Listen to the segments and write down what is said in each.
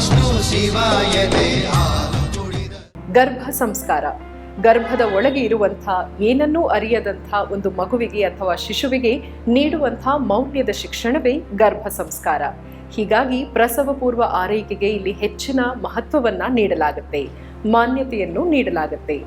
ವಿಷ್ಣು ಗರ್ಭ ಸಂಸ್ಕಾರ. ಗರ್ಭದ ಒಳಗೆ ಇರುವಂಥ ಏನನ್ನೂ ಅರಿಯದಂಥ ಒಂದು ಮಗುವಿಗೆ ಅಥವಾ ಶಿಶುವಿಗೆ ನೀಡುವಂಥ ಮೌಲ್ಯದ ಶಿಕ್ಷಣವೇ ಗರ್ಭ ಸಂಸ್ಕಾರ. ಹೀಗಾಗಿ ಪ್ರಸವ ಪೂರ್ವ ಆರೈಕೆಗೆ ಇಲ್ಲಿ ಹೆಚ್ಚಿನ ಮಹತ್ವವನ್ನ ನೀಡಲಾಗುತ್ತೆ. ಮಾನ್ಯತೆಯನ್ನು ನೀಡಲಾಗುತ್ತೆ.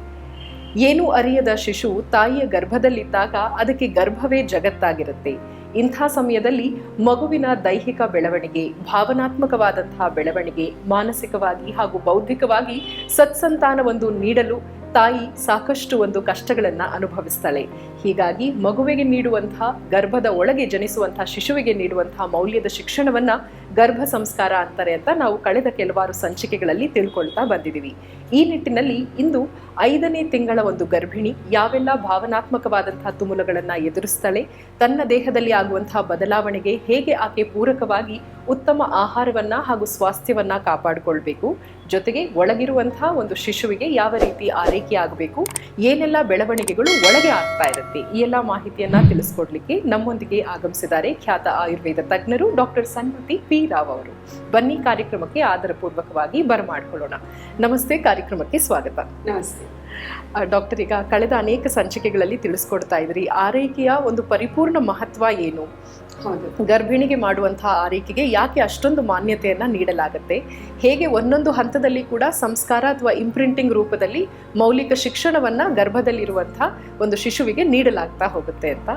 ಏನೂ ಅರಿಯದ ಶಿಶು ತಾಯಿಯ ಗರ್ಭದಲ್ಲಿದ್ದಾಗ ಅದಕ್ಕೆ ಗರ್ಭವೇ ಜಗತ್ತಾಗಿರುತ್ತೆ. ಇಂಥ ಸಮಯದಲ್ಲಿ ಮಗುವಿನ ದೈಹಿಕ ಬೆಳವಣಿಗೆ ಭಾವನಾತ್ಮಕವಾದಂತಹ ಬೆಳವಣಿಗೆ, ಮಾನಸಿಕವಾಗಿ ಹಾಗೂ ಬೌದ್ಧಿಕವಾಗಿ ಸತ್ಸಂತಾನವೊಂದು ನೀಡಲು ತಾಯಿ ಸಾಕಷ್ಟು ಒಂದು ಕಷ್ಟಗಳನ್ನು ಅನುಭವಿಸ್ತಾಳೆ. ಹೀಗಾಗಿ ಮಗುವಿಗೆ ನೀಡುವಂತಹ ಗರ್ಭದ ಒಳಗೆ ಜನಿಸುವಂತಹ ಶಿಶುವಿಗೆ ನೀಡುವಂತಹ ಮೌಲ್ಯದ ಶಿಕ್ಷಣವನ್ನ ಗರ್ಭ ಸಂಸ್ಕಾರ ಅಂತಾರೆ ಅಂತ ನಾವು ಕಳೆದ ಕೆಲವಾರು ಸಂಚಿಕೆಗಳಲ್ಲಿ ತಿಳ್ಕೊಳ್ತಾ ಬಂದಿದ್ದೀವಿ. ಈ ನಿಟ್ಟಿನಲ್ಲಿ ಇಂದು ಐದನೇ ತಿಂಗಳ ಒಂದು ಗರ್ಭಿಣಿ ಯಾವೆಲ್ಲ ಭಾವನಾತ್ಮಕವಾದಂತಹ ತುಮುಲಗಳನ್ನು ಎದುರಿಸ್ತಾಳೆ, ತನ್ನ ದೇಹದಲ್ಲಿ ಆಗುವಂತಹ ಬದಲಾವಣೆಗೆ ಹೇಗೆ ಆಕೆ ಪೂರಕವಾಗಿ ಉತ್ತಮ ಆಹಾರವನ್ನ ಹಾಗೂ ಸ್ವಾಸ್ಥ್ಯವನ್ನ ಕಾಪಾಡಿಕೊಳ್ಬೇಕು, ಜೊತೆಗೆ ಒಳಗಿರುವಂತಹ ಒಂದು ಶಿಶುವಿಗೆ ಯಾವ ರೀತಿ ಆರೈಕೆ ಆಗಬೇಕು, ಏನೆಲ್ಲ ಬೆಳವಣಿಗೆಗಳು ಒಳಗೆ ಆಗ್ತಾ ಇರುತ್ತೆ, ಈ ಎಲ್ಲ ಮಾಹಿತಿಯನ್ನ ತಿಳಿಸ್ಕೊಡ್ಲಿಕ್ಕೆ ನಮ್ಮೊಂದಿಗೆ ಆಗಮಿಸಿದ್ದಾರೆ ಖ್ಯಾತ ಆಯುರ್ವೇದ ತಜ್ಞರು ಡಾಕ್ಟರ್ ಸನ್ಮತಿ ಪಿ. ರಾವ್ ಅವರು. ಬನ್ನಿ ಕಾರ್ಯಕ್ರಮಕ್ಕೆ ಆದರಪೂರ್ವಕವಾಗಿ ಬರಮಾಡ್ಕೊಳ್ಳೋಣ. ನಮಸ್ತೆ ಕಾರ್ಯಕ್ರಮಕ್ಕೆ ಸ್ವಾಗತ. ನಮಸ್ತೆ. ಡಾಕ್ಟರ್ ಈಗ ಕಳೆದ ಅನೇಕ ಸಂಚಿಕೆಗಳಲ್ಲಿ ತಿಳಿಸ್ಕೊಡ್ತಾ ಇದ್ರಿ. ಆರೈಕೆಯ ಒಂದು ಪರಿಪೂರ್ಣ ಮಹತ್ವ ಏನು? ಗರ್ಭಿಣಿಗೆ ಮಾಡುವಂತಹ ಆರೈಕೆಗೆ ಯಾಕೆ ಅಷ್ಟೊಂದು ಮಾನ್ಯತೆಯನ್ನು ನೀಡಲಾಗುತ್ತೆ? ಹೇಗೆ ಒಂದೊಂದು ಹಂತದಲ್ಲಿ ಕೂಡ ಸಂಸ್ಕಾರ ಅಥವಾ ಇಂಪ್ರಿಂಟಿಂಗ್ ರೂಪದಲ್ಲಿ ಮೌಲಿಕ ಶಿಕ್ಷಣವನ್ನ ಗರ್ಭದಲ್ಲಿರುವಂತಹ ಒಂದು ಶಿಶುವಿಗೆ ನೀಡಲಾಗ್ತಾ ಹೋಗುತ್ತೆ ಅಂತ.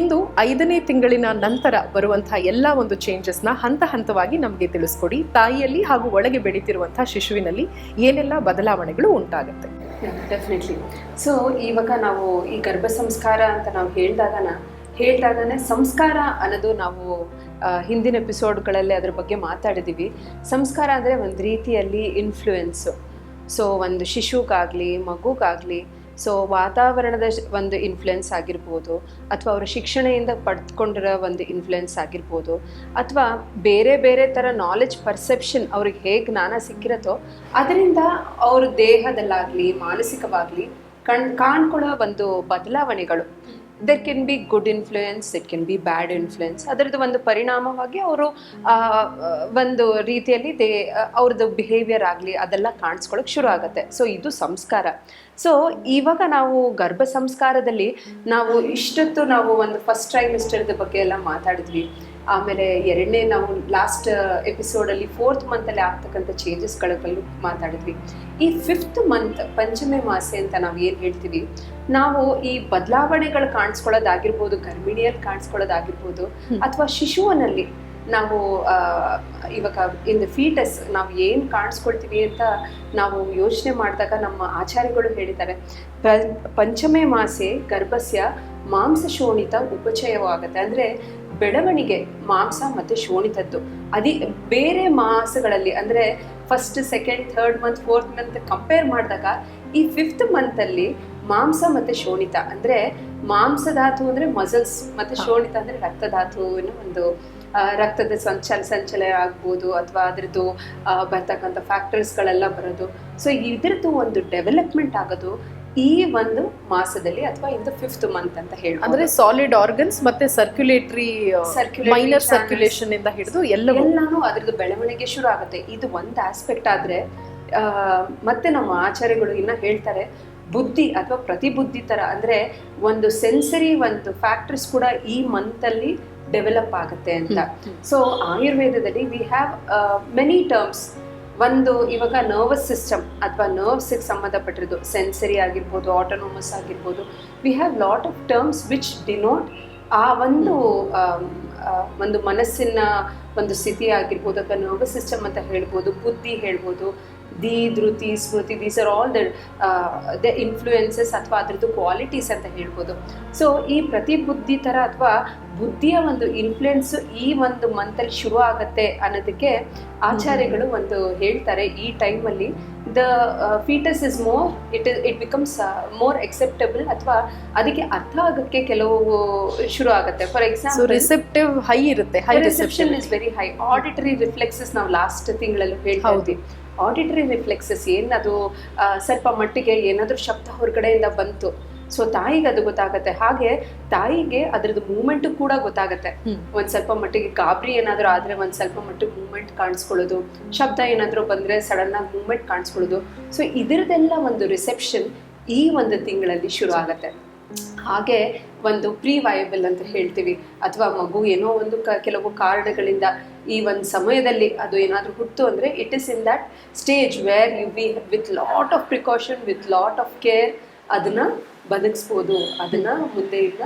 ಇಂದು ಐದನೇ ತಿಂಗಳಿನ ನಂತರ ಬರುವಂತಹ ಎಲ್ಲ ಒಂದು ಚೇಂಜಸ್ನ ಹಂತ ಹಂತವಾಗಿ ನಮಗೆ ತಿಳಿಸ್ಕೊಡಿ. ತಾಯಿಯಲ್ಲಿ ಹಾಗೂ ಒಳಗೆ ಬೆಳೀತಿರುವಂತಹ ಶಿಶುವಿನಲ್ಲಿ ಏನೆಲ್ಲ ಬದಲಾವಣೆಗಳು ಉಂಟಾಗುತ್ತೆ? ಡೆಫಿನೆಟ್ಲಿ ಸೊ ಇವಾಗ ನಾವು ಈ ಗರ್ಭ ಸಂಸ್ಕಾರ ಅಂತ ನಾವು ಹೇಳಿದಾಗನ ಹೇಳಿದಾಗನೇ ಸಂಸ್ಕಾರ ಅನ್ನೋದು ನಾವು ಹಿಂದಿನ ಎಪಿಸೋಡ್ಗಳಲ್ಲಿ ಅದ್ರ ಬಗ್ಗೆ ಮಾತಾಡಿದ್ದೀವಿ ಸಂಸ್ಕಾರ ಅಂದರೆ ಒಂದು ರೀತಿಯಲ್ಲಿ ಇನ್ಫ್ಲೂಯೆನ್ಸು ಸೊ ಒಂದು ಶಿಶುಗಾಗಲಿ, ಮಗುಗಾಗಲಿ ಸೊ ವಾತಾವರಣದ ಒಂದು ಇನ್ಫ್ಲುಯೆನ್ಸ್ ಆಗಿರ್ಬೋದು, ಅಥವಾ ಅವರ ಶಿಕ್ಷಣದಿಂದ ಪಡೆದುಕೊಂಡಿರೋ ಒಂದು ಇನ್ಫ್ಲುಯೆನ್ಸ್ ಆಗಿರ್ಬೋದು, ಅಥವಾ ಬೇರೆ ಬೇರೆ ಥರ ನಾಲೆಜ್ ಪರ್ಸೆಪ್ಷನ್ ಅವ್ರಿಗೆ ಹೇಗೆ ಜ್ಞಾನ ಸಿಕ್ಕಿರತ್ತೋ, ಅದರಿಂದ ಅವ್ರ ದೇಹದಲ್ಲಾಗಲಿ, ಮಾನಸಿಕವಾಗಲಿ, ಕಣ್, ಕಾಣ್ಕೊಳ್ಳೋ ಒಂದು ಬದಲಾವಣೆಗಳು. There can be good influence it can be bad influence ಅದರದ್ದು ಒಂದು ಪರಿಣಾಮವಾಗಿ ಅವರು ಒಂದು ರೀತಿಯಲ್ಲಿ ದೇ, ಅವ್ರದ್ದು ಬಿಹೇವಿಯರ್ ಆಗಲಿ ಅದೆಲ್ಲ ಕಾಣಿಸ್ಕೊಳ್ಳೋಕೆ ಶುರು ಆಗುತ್ತೆ. ಸೊ ಇದು ಸಂಸ್ಕಾರ. ಸೊ ಇವಾಗ ನಾವು ಗರ್ಭ ಸಂಸ್ಕಾರದಲ್ಲಿ ನಾವು ಇಷ್ಟೊತ್ತು ನಾವು ಒಂದು ಫಸ್ಟ್ ಟ್ರೈಮಿಸ್ಟರ್ದ ಬಗ್ಗೆ ಎಲ್ಲ ಮಾತಾಡಿದ್ವಿ. ಆಮೇಲೆ ಎರಡನೇ ನಾವು ಲಾಸ್ಟ್ ಎಪಿಸೋಡಲ್ಲಿ ಫೋರ್ತ್ ಮಂತಲ್ಲಿ ಆಗ್ತಕ್ಕಂಥ ಬಗ್ಗೆ ಮಾತಾಡಿದ್ವಿ. ಈ ಫಿಫ್ತ್ ಮಂತ್ ಪಂಚಮೆ ಮಾಸೆ ಅಂತ ನಾವು ಏನು ಹೇಳ್ತೀವಿ? ನಾವು ಈ ಬದಲಾವಣೆಗಳು ಕಾಣಿಸ್ಕೊಳ್ಳೋದಾಗಿರ್ಬೋದು ಗರ್ಭಿಣಿಯಲ್ಲಿ ಕಾಣಿಸ್ಕೊಳ್ಳೋದಾಗಿರ್ಬೋದು ಅಥವಾ ಶಿಶುವಿನಲ್ಲಿ ನಾವು ಇವಾಗ ಇನ್ ದ ಫೀಟಸ್ ನಾವು ಏನು ಕಾಣಿಸ್ಕೊಳ್ತೀವಿ ಅಂತ ನಾವು ಯೋಚನೆ ಮಾಡಿದಾಗ ನಮ್ಮ ಆಚಾರ್ಯಗಳು ಹೇಳಿದ್ದಾರೆ. ಪಂಚಮೇ ಮಾಸೆ ಗರ್ಭಸ್ಯ ಮಾಂಸ ಶೋಣಿತ ಉಪಚಯವಾಗುತ್ತೆ. ಅಂದರೆ ಬೆಳವಣಿಗೆ ಮಾಂಸ ಮತ್ತು ಶೋಣಿತದ್ದು. ಅದಿ ಬೇರೆ ಮಾಸಗಳಲ್ಲಿ ಅಂದರೆ first second third month fourth month compare ಮಾಡಿದಾಗ ಈ ಫಿಫ್ತ್ ಮಂತಲ್ಲಿ ಮಾಂಸ ಮತ್ತು ಶೋಣಿತ. ಅಂದರೆ ಮಾಂಸಧಾತು ಅಂದರೆ ಮಸಲ್ಸ್ ಮತ್ತು. ಶೋಣಿತ ಅಂದರೆ ರಕ್ತಧಾತುವಿನ ಒಂದು ರಕ್ತದ ಸಂಚಲ ಸಂಚಲಯ ಆಗ್ಬೋದು ಅಥವಾ ಅದರದ್ದು ಬರ್ತಕ್ಕಂಥ ಫ್ಯಾಕ್ಟರ್ಸ್ಗಳೆಲ್ಲ ಬರೋದು. ಸೊ ಇದ್ರದ್ದು ಒಂದು ಡೆವಲಪ್ಮೆಂಟ್ ಆಗೋದು ಈ ಒಂದು ಮಾಸದಲ್ಲಿ ಅಥವಾ ಇದು ಫಿಫ್ತ್ ಮಂತ್ ಅಂತ ಹೇಳಿ ಅಂದ್ರೆ ಸಾಲಿಡ್ ಆರ್ಗನ್ಸ್ ಮತ್ತೆ ಸರ್ಕ್ಯುಲೇಟರಿ ಮೈನರ್. ಸರ್ಕ್ಯುಲೇಷನ್ ಇಂದ ಹಿಡಿದು ಎಲ್ಲಾನು ಅದ್ರದ್ದು ಬೆಳವಣಿಗೆ ಶುರು ಆಗುತ್ತೆ. ಇದು ಒಂದು ಆಸ್ಪೆಕ್ಟ್ ಆದ್ರೆ ಮತ್ತೆ ನಮ್ಮ ಆಚಾರ್ಯಗಳು ಇನ್ನ ಹೇಳ್ತಾರೆ ಬುದ್ಧಿ ಅಥವಾ ಪ್ರತಿಬುದ್ಧಿ ಥರ ಅಂದ್ರೆ ಒಂದು ಸೆನ್ಸರಿ ಒಂದು ಫ್ಯಾಕ್ಟರ್ಸ್ ಕೂಡ ಈ ಮಂತಲ್ಲಿ ಡೆವಲಪ್ ಆಗುತ್ತೆ ಅಂತ. ಸೊ ಆಯುರ್ವೇದದಲ್ಲಿ ವಿ ಹ್ಯಾವ್ ಮೆನಿ ಟರ್ಮ್ಸ್ ಒಂದು ಇವಾಗ ನರ್ವಸ್ ಸಿಸ್ಟಮ್ ಅಥವಾ ನರ್ವ್ಸಿಗೆ ಸಂಬಂಧಪಟ್ಟಿರೋದು ಸೆನ್ಸರಿ ಆಗಿರ್ಬೋದು ಆಟೋನೋಮಸ್ ಆಗಿರ್ಬೋದು. We have lot of terms which denote ಆ ಒಂದು ಒಂದು ಮನಸ್ಸಿನ ಒಂದು ಸ್ಥಿತಿ ಆಗಿರ್ಬೋದು ಅಥವಾ ನರ್ವಸ್ ಸಿಸ್ಟಮ್ ಅಂತ ಹೇಳ್ಬೋದು ಬುದ್ಧಿ ಹೇಳ್ಬೋದು ದಿ ಧೃತಿ ಸ್ಮೃತಿ these are all the the influences ಅಥವಾ ಅದರದ್ದು ಕ್ವಾಲಿಟೀಸ್ ಅಂತ ಹೇಳ್ಬೋದು. ಸೊ ಈ ಪ್ರತಿಬುದ್ಧಿ ಥರ ಅಥವಾ ಬುದ್ಧಿಯ ಒಂದು ಇನ್ಫ್ಲುಯೆನ್ಸ್ ಈ ಒಂದು ಮಂತಲ್ಲಿ ಶುರು ಆಗುತ್ತೆ ಅನ್ನೋದಕ್ಕೆ ಆಚಾರ್ಯಗಳು ಒಂದು ಹೇಳ್ತಾರೆ. ಈ ಟೈಮಲ್ಲಿ the fetus is more it is it becomes more acceptable ಅಥವಾ ಅದಕ್ಕೆ ಅರ್ಥ ಆಗೋಕ್ಕೆ ಕೆಲವು ಶುರು ಆಗುತ್ತೆ. ಫಾರ್ ಎಕ್ಸಾಂಪಲ್ ರಿಸೆಪ್ಟಿವ್ ಹೈ ಇರುತ್ತೆ high reception is very high auditory reflexes ನಾವು ಲಾಸ್ಟ್ ತಿಂಗಳಲ್ಲಿ ಹೇಳ್ತಾ ಆಡಿಟರಿ ರಿಫ್ಲೆಕ್ಸಸ್ ಏನದು ಸ್ವಲ್ಪ ಮಟ್ಟಿಗೆ ಏನಾದರೂ ಶಬ್ದ ಹೊರಗಡೆಯಿಂದ ಬಂತು. ಸೊ ತಾಯಿಗೆ ಅದು ಗೊತ್ತಾಗತ್ತೆ. ಹಾಗೆ ತಾಯಿಗೆ ಅದ್ರದ್ದು ಮೂಮೆಂಟ್ ಕೂಡ ಗೊತ್ತಾಗತ್ತೆ. ಒಂದ್ ಸ್ವಲ್ಪ ಮಟ್ಟಿಗೆ ಗಾಬರಿ ಏನಾದ್ರೂ ಆದ್ರೆ ಒಂದ್ ಸ್ವಲ್ಪ ಮಟ್ಟಿಗೆ ಮೂಮೆಂಟ್ ಕಾಣಿಸ್ಕೊಳ್ಳೋದು. ಶಬ್ದ ಏನಾದ್ರೂ ಬಂದ್ರೆ ಸಡನ್ ಆಗಿ ಮೂಮೆಂಟ್ ಕಾಣಿಸ್ಕೊಳ್ಳೋದು. ಸೊ ಇದರದೆಲ್ಲ ಒಂದು ರಿಸೆಪ್ಷನ್ ಈ ಒಂದು ತಿಂಗಳಲ್ಲಿ ಶುರು ಆಗತ್ತೆ ಹಾಗೆ ಒಂದು ಪ್ರೀ ವಯಬಲ್ ಅಂತ ಹೇಳ್ತೀವಿ. ಅಥವಾ ಮಗು ಏನೋ ಒಂದು ಕ ಕೆಲವು ಕಾರಣಗಳಿಂದ ಈ ಒಂದು ಸಮಯದಲ್ಲಿ ಅದು ಏನಾದರೂ ಹುಟ್ಟು ಅಂದರೆ it is in that stage where you we with lot of precaution with lot of care ಅದನ್ನ ಬದುಕಿಸ್ಬೋದು. ಅದನ್ನ ಮುಂದೆ ಇಲ್ಲ.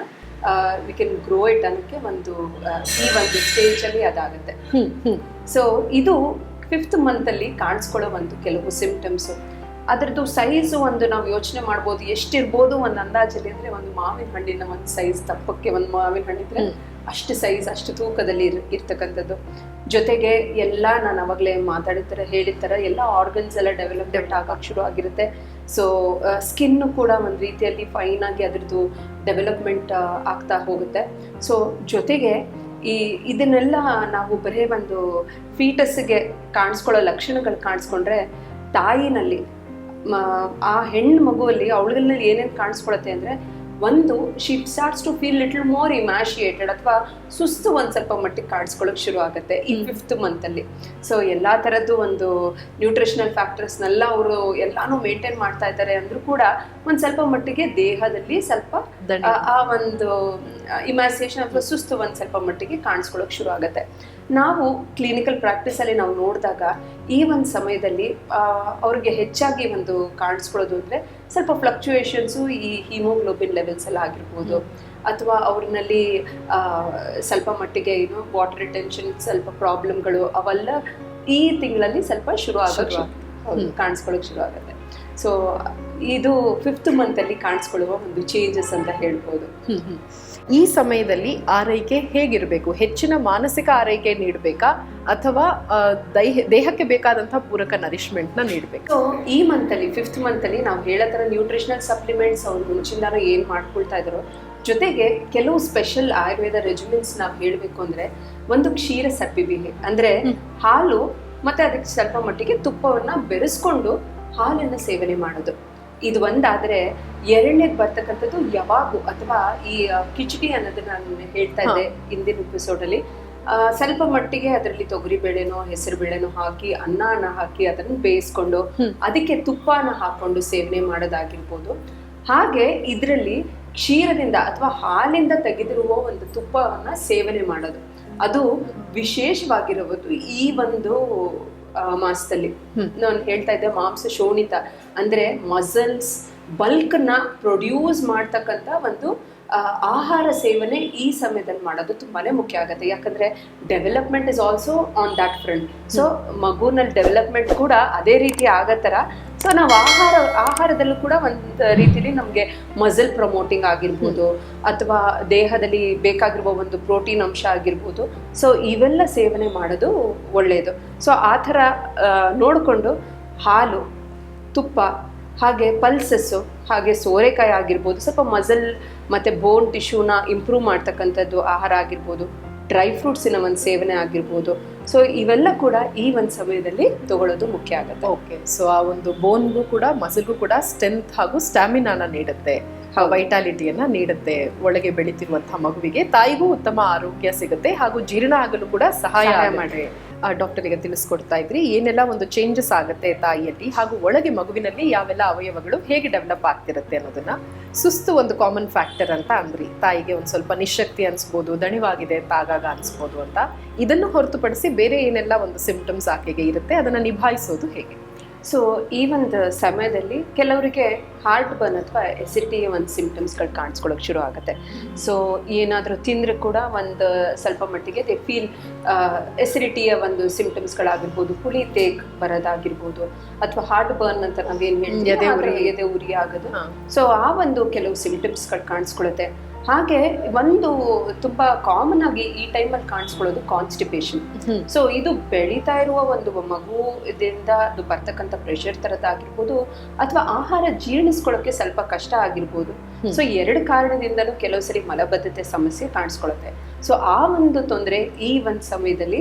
ವಿ ಕೆನ್ ಗ್ರೋ ಇಟ್ ಅನ್ನೋಕ್ಕೆ ಒಂದು ಈ ಒಂದು ಸ್ಟೇಜಲ್ಲಿ ಅದಾಗುತ್ತೆ. ಸೊ ಇದು ಫಿಫ್ತ್ ಮಂತಲ್ಲಿ ಕಾಣಿಸ್ಕೊಳ್ಳೋ ಒಂದು ಕೆಲವು ಸಿಂಪ್ಟಮ್ಸು ಅದರದ್ದು ಸೈಜು ಒಂದು ನಾವು ಯೋಚನೆ ಮಾಡ್ಬೋದು ಎಷ್ಟಿರ್ಬೋದು ಒಂದು ಅಂದಾಜಲ್ಲಿ ಅಂದರೆ ಒಂದು ಮಾವಿನ ಹಣ್ಣಿನ ಒಂದು ಸೈಜ್ ತಪ್ಪಕ್ಕೆ ಒಂದು ಮಾವಿನ ಹಣ್ಣಿದ್ರೆ. ಅಷ್ಟು ಸೈಜ್ ಅಷ್ಟು ತೂಕದಲ್ಲಿ ಇರ್ ಇರ್ತಕ್ಕಂಥದ್ದು. ಜೊತೆಗೆ ಎಲ್ಲ ನಾನು ಅವಾಗಲೇ ಮಾತಾಡಿದ ಥರ ಹೇಳಿದ ಥರ ಎಲ್ಲ ಆರ್ಗನ್ಸ್ ಎಲ್ಲ ಡೆವಲಪ್ಮೆಂಟ್ ಆಗಕ್ಕೆ ಶುರು ಆಗಿರುತ್ತೆ. ಸೊ ಸ್ಕಿನ್ನು ಕೂಡ ಒಂದು ರೀತಿಯಲ್ಲಿ ಫೈನ್ ಆಗಿ ಅದ್ರದ್ದು ಡೆವಲಪ್ಮೆಂಟ್ ಆಗ್ತಾ ಹೋಗುತ್ತೆ. ಸೊ ಜೊತೆಗೆ ಈ ಇದನ್ನೆಲ್ಲ ನಾವು ಬರೀ ಒಂದು ಫೀಟಸ್ಗೆ ಕಾಣಿಸ್ಕೊಳ್ಳೋ ಲಕ್ಷಣಗಳು ಕಾಣಿಸ್ಕೊಂಡ್ರೆ ತಾಯಿನಲ್ಲಿ ಆ ಹೆಣ್ಣು ಮಗುವಲ್ಲಿ ಅವಳಲ್ಲಿ ಏನೇನು ಕಾಣಿಸ್ಕೊಳತ್ತೆ ಅಂದರೆ ಒಂದು she starts to feel little more emaciated ಅಥವಾ ಸುಸ್ತು ಒಂದು ಸ್ವಲ್ಪ ಮಟ್ಟಿಗೆ ಕಾಣಿಸ್ಕೊಳ್ಳೋಕೆ ಶುರು ಆಗುತ್ತೆ ಈ ಫಿಫ್ತ್ ಮಂತಲ್ಲಿ ಸೊ ಎಲ್ಲ ಥರದ್ದು ಒಂದು ನ್ಯೂಟ್ರಿಷನಲ್ ಫ್ಯಾಕ್ಟರ್ಸ್ನೆಲ್ಲ ಅವರು ಎಲ್ಲಾನು ಮೇಂಟೈನ್ ಮಾಡ್ತಾ ಇದ್ದಾರೆ ಅಂದ್ರೂ ಕೂಡ ಒಂದು ಸ್ವಲ್ಪ ಮಟ್ಟಿಗೆ ದೇಹದಲ್ಲಿ ಸ್ವಲ್ಪ. ಆ- ಒಂದು ಇಮ್ಯಾಸಿಯೇಷನ್ ಅಥವಾ ಸುಸ್ತು ಒಂದು ಸ್ವಲ್ಪ ಮಟ್ಟಿಗೆ ಕಾಣಿಸ್ಕೊಳ್ಳೋಕೆ ಶುರು ಆಗುತ್ತೆ. ನಾವು ಕ್ಲಿನಿಕಲ್ ಪ್ರಾಕ್ಟೀಸಲ್ಲಿ ನಾವು ನೋಡಿದಾಗ ಈ ಒಂದು ಸಮಯದಲ್ಲಿ ಅವ್ರಿಗೆ ಹೆಚ್ಚಾಗಿ ಒಂದು ಕಾಣಿಸ್ಕೊಳ್ಳೋದು ಅಂದರೆ ಸ್ವಲ್ಪ ಫ್ಲಕ್ಚುಯೇಷನ್ಸು ಈ ಹಿಮೋಗ್ಲೋಬಿನ್ ಲೆವೆಲ್ಸ್ ಎಲ್ಲ ಆಗಿರ್ಬೋದು. ಅಥವಾ ಅವ್ರನ್ನಲ್ಲಿ ಸ್ವಲ್ಪ ಮಟ್ಟಿಗೆ ಏನು ವಾಟರ್ ರಿಟೆನ್ಷನ್ ಸ್ವಲ್ಪ ಪ್ರಾಬ್ಲಮ್ಗಳು ಅವೆಲ್ಲ ಈ ತಿಂಗಳಲ್ಲಿ ಸ್ವಲ್ಪ ಶುರು ಹೌದು, ಕಾಣಿಸ್ಕೊಳ್ಳೋಕೆ ಶುರು ಆಗುತ್ತೆ. ಸೊ ಇದು ಫಿಫ್ತ್ ಮಂತಲ್ಲಿ ಕಾಣಿಸ್ಕೊಳ್ಳುವ ಒಂದು ಚೇಂಜಸ್ ಅಂತ ಹೇಳ್ಬೋದು. ಈ ಸಮಯದಲ್ಲಿ ಆರೈಕೆ ಹೇಗಿರಬೇಕು? ಹೆಚ್ಚಿನ ಮಾನಸಿಕ ಆರೈಕೆ ನೀಡಬೇಕಾ? ಅಥವಾ ದೇಹಕ್ಕೆ ಬೇಕಾದಂತಹ ಪೂರಕ ನರಿಶ್ಮೆಂಟ್ನ ನೀಡಬೇಕು? ಈ ಅಲ್ಲಿ ಫಿಫ್ತ್ ಅಲ್ಲಿ ನಾವು ಹೇಳೋ ಥರ ನ್ಯೂಟ್ರಿಷನಲ್ ಸಪ್ಲಿಮೆಂಟ್ಸ್ ಅವ್ರು ಮುಂಚಿಂದಾನು ಏನು ಮಾಡ್ಕೊಳ್ತಾ ಇದ್ರು ಜೊತೆಗೆ ಕೆಲವು ಸ್ಪೆಷಲ್ ಆಯುರ್ವೇದ ರೆಜಿಮೆಂಟ್ಸ್ ನಾವು ಹೇಳಬೇಕು ಅಂದ್ರೆ ಒಂದು ಕ್ಷೀರ ಸಪ್ಪಿಬಿಲಿ ಅಂದ್ರೆ. ಹಾಲು ಮತ್ತೆ ಅದಕ್ಕೆ ಸ್ವಲ್ಪ ಮಟ್ಟಿಗೆ ತುಪ್ಪವನ್ನ ಬೆರೆಸ್ಕೊಂಡು ಹಾಲನ್ನ ಸೇವನೆ ಮಾಡೋದು. ಇದು ಒಂದಾದ್ರೆ ಎರಡನೇದು ಬರ್ತಕ್ಕಂಥದ್ದು ಯಾವಾಗೂ ಅಥವಾ ಈ ಕಿಚಡಿ ಅನ್ನೋದನ್ನ ನಾನು ಹೇಳ್ತಾ ಇದ್ದೆ ಹಿಂದಿನ ಎಪಿಸೋಡ್ ಅಲ್ಲಿ. ಸ್ವಲ್ಪ ಮಟ್ಟಿಗೆ ಅದರಲ್ಲಿ ತೊಗರಿ ಬೇಳೆನೋ ಹೆಸರು ಬೇಳೆನೋ ಹಾಕಿ ಅನ್ನನ ಹಾಕಿ ಅದನ್ನ ಬೇಯಿಸ್ಕೊಂಡು ಅದಕ್ಕೆ ತುಪ್ಪನ ಹಾಕೊಂಡು ಸೇವನೆ ಮಾಡೋದಾಗಿರ್ಬೋದು. ಹಾಗೆ ಇದರಲ್ಲಿ ಕ್ಷೀರದಿಂದ ಅಥವಾ ಹಾಲಿಂದ ತೆಗೆದಿರುವ ಒಂದು ತುಪ್ಪವನ್ನ ಸೇವನೆ ಮಾಡೋದು. ಅದು ವಿಶೇಷವಾಗಿರುವುದು ಈ ಒಂದು ಮಾಸದಲ್ಲಿ. ನಾನು ಹೇಳ್ತಾ ಇದ್ದೆ ಮಾಂಸ ಶೋಣಿತ ಅಂದ್ರೆ ಮಸಲ್ಸ್ ಬಲ್ಕ್ನ ಪ್ರೊಡ್ಯೂಸ್ ಮಾಡ್ತಕ್ಕಂಥ ಒಂದು ಆಹಾರ ಸೇವನೆ ಈ ಸಮಯದಲ್ಲಿ ಮಾಡೋದು ತುಂಬಾನೇ ಮುಖ್ಯ ಆಗುತ್ತೆ. ಯಾಕಂದ್ರೆ development is also on that front so ಮಗುನಲ್ಲಿ development ಕೂಡ ಅದೇ ರೀತಿ ಆಗೋ ಥರ. ಸೊ ನಾವು ಆಹಾರ, ಆಹಾರದಲ್ಲೂ ಕೂಡ ಒಂದು ರೀತಿಲಿ ನಮಗೆ ಮಸಲ್ ಪ್ರಮೋಟಿಂಗ್ ಆಗಿರ್ಬೋದು, ಅಥವಾ ದೇಹದಲ್ಲಿ ಬೇಕಾಗಿರುವ ಒಂದು ಪ್ರೋಟೀನ್ ಅಂಶ ಆಗಿರ್ಬೋದು. ಸೊ ಇವೆಲ್ಲ ಸೇವನೆ ಮಾಡೋದು ಒಳ್ಳೆಯದು ಸೊ ಆ ಥರ ನೋಡಿಕೊಂಡು ಹಾಲು, ತುಪ್ಪ ಹಾಗೆ ಪಲ್ಸಸ್ಸು ಹಾಗೆ ಸೋರೆಕಾಯಿ ಆಗಿರ್ಬೋದು ಸ್ವಲ್ಪ ಮಸಲ್ ಮತ್ತು ಬೋನ್ ಟಿಶ್ಯೂನ ಇಂಪ್ರೂವ್ ಮಾಡ್ತಕ್ಕಂಥದ್ದು ಆಹಾರ ಆಗಿರ್ಬೋದು ಡ್ರೈ ಫ್ರೂಟ್ಸಿನ ಒಂದು ಸೇವನೆ ಆಗಿರ್ಬೋದು. ಸೊ ಇವೆಲ್ಲ ಕೂಡ ಈ ಒಂದು ಸಮಯದಲ್ಲಿ ತಗೊಳ್ಳೋದು ಮುಖ್ಯ ಆಗುತ್ತೆ. ಓಕೆ ಸೊ ಆ ಒಂದು ಬೋನ್ಗೂ ಕೂಡ ಮಸಲ್ಗೂ ಕೂಡ ಸ್ಟ್ರೆಂತ್ ಹಾಗೂ ಸ್ಟ್ಯಾಮಿನಾನ ನೀಡುತ್ತೆ. ವೈಟಾಲಿಟಿಯನ್ನ ನೀಡುತ್ತೆ ಒಳಗೆ ಬೆಳೀತಿರುವಂತಹ ಮಗುವಿಗೆ. ತಾಯಿಗೂ ಉತ್ತಮ ಆರೋಗ್ಯ ಸಿಗುತ್ತೆ ಹಾಗೂ ಜೀರ್ಣ ಆಗಲು ಕೂಡ ಸಹಾಯ ಮಾಡಿ ಡಾಕ್ಟರಿಗೆ ತಿಳಿಸ್ಕೊಡ್ತಾ ಇದ್ರಿ. ಏನೆಲ್ಲ ಒಂದು ಚೇಂಜಸ್ ಆಗುತ್ತೆ ತಾಯಿಯಲ್ಲಿ ಹಾಗೂ ಒಳಗೆ ಮಗುವಿನಲ್ಲಿ ಯಾವೆಲ್ಲ ಅವಯವಗಳು ಹೇಗೆ ಡೆವಲಪ್ ಆಗ್ತಿರುತ್ತೆ ಅನ್ನೋದನ್ನ ಸುಸ್ತು ಒಂದು ಕಾಮನ್ ಫ್ಯಾಕ್ಟರ್ ಅಂತ ಅಂದ್ರಿ. ತಾಯಿಗೆ ಒಂದು ಸ್ವಲ್ಪ ನಿಶಕ್ತಿ ಅನ್ಸ್ಬೋದು, ದಣಿವಾಗಿದೆ ತಾಗಾಗ ಅನ್ಸ್ಬೋದು ಅಂತ. ಇದನ್ನು ಹೊರತುಪಡಿಸಿ ಬೇರೆ ಏನೆಲ್ಲ ಒಂದು ಸಿಂಪ್ಟಮ್ಸ್ ಆಕೆಗೆ ಇರುತ್ತೆ, ಅದನ್ನ ನಿಭಾಯಿಸೋದು ಹೇಗೆ? ಸೊ ಈ ಒಂದು ಸಮಯದಲ್ಲಿ ಕೆಲವರಿಗೆ ಹಾರ್ಟ್ ಬರ್ನ್ ಅಥವಾ ಎಸಿಡಿಟಿ ಒಂದು ಸಿಂಪ್ಟಮ್ಸ್ಗಳು ಕಾಣಿಸ್ಕೊಳ್ಳೋಕೆ ಶುರು ಆಗುತ್ತೆ. ಸೊ ಏನಾದರೂ ತಿಂದರೆ ಕೂಡ ಒಂದು ಸ್ವಲ್ಪ ಮಟ್ಟಿಗೆ ದೇ ಫೀಲ್ ಎಸಿಡಿಟಿಯ ಒಂದು ಸಿಂಪ್ಟಮ್ಸ್ಗಳಾಗಿರ್ಬೋದು ಹುಳಿ ತೇಗ್ ಬರೋದಾಗಿರ್ಬೋದು ಅಥವಾ ಹಾರ್ಟ್ ಬರ್ನ್ ಅಂತ ನಾವೇನು ಹೇಳ್ತೀವಿ ಎದೆ ಉರಿ. ಆಗೋದು. ಸೊ ಆ ಒಂದು ಕೆಲವು ಸಿಂಪ್ಟಮ್ಸ್ಗಳು ಕಾಣಿಸ್ಕೊಳ್ಳುತ್ತೆ ಹಾಗೆ ಒಂದು ತುಂಬಾ ಕಾಮನ್ ಆಗಿ ಈ ಟೈಮಲ್ಲಿ ಕಾಣಿಸ್ಕೊಳ್ಳೋದು ಕಾನ್ಸ್ಟಿಪೇಷನ್. ಸೊ ಇದು ಬೆಳೀತಾ ಇರುವ ಒಂದು ಮಗುದಿಂದ ಅದು ಬರ್ತಕ್ಕಂಥ ಪ್ರೆಷರ್ ಥರದ್ದಾಗಿರ್ಬೋದು ಅಥವಾ ಆಹಾರ ಜೀರ್ಣಿಸ್ಕೊಳ್ಳೋಕೆ ಸ್ವಲ್ಪ ಕಷ್ಟ ಆಗಿರ್ಬೋದು. ಸೊ ಎರಡು ಕಾರಣದಿಂದಲೂ ಕೆಲವು ಸರಿ ಮಲಬದ್ಧತೆ ಸಮಸ್ಯೆ ಕಾಣಿಸ್ಕೊಳತ್ತೆ ಸೊ ಆ ಒಂದು ತೊಂದರೆ ಈ ಒಂದು ಸಮಯದಲ್ಲಿ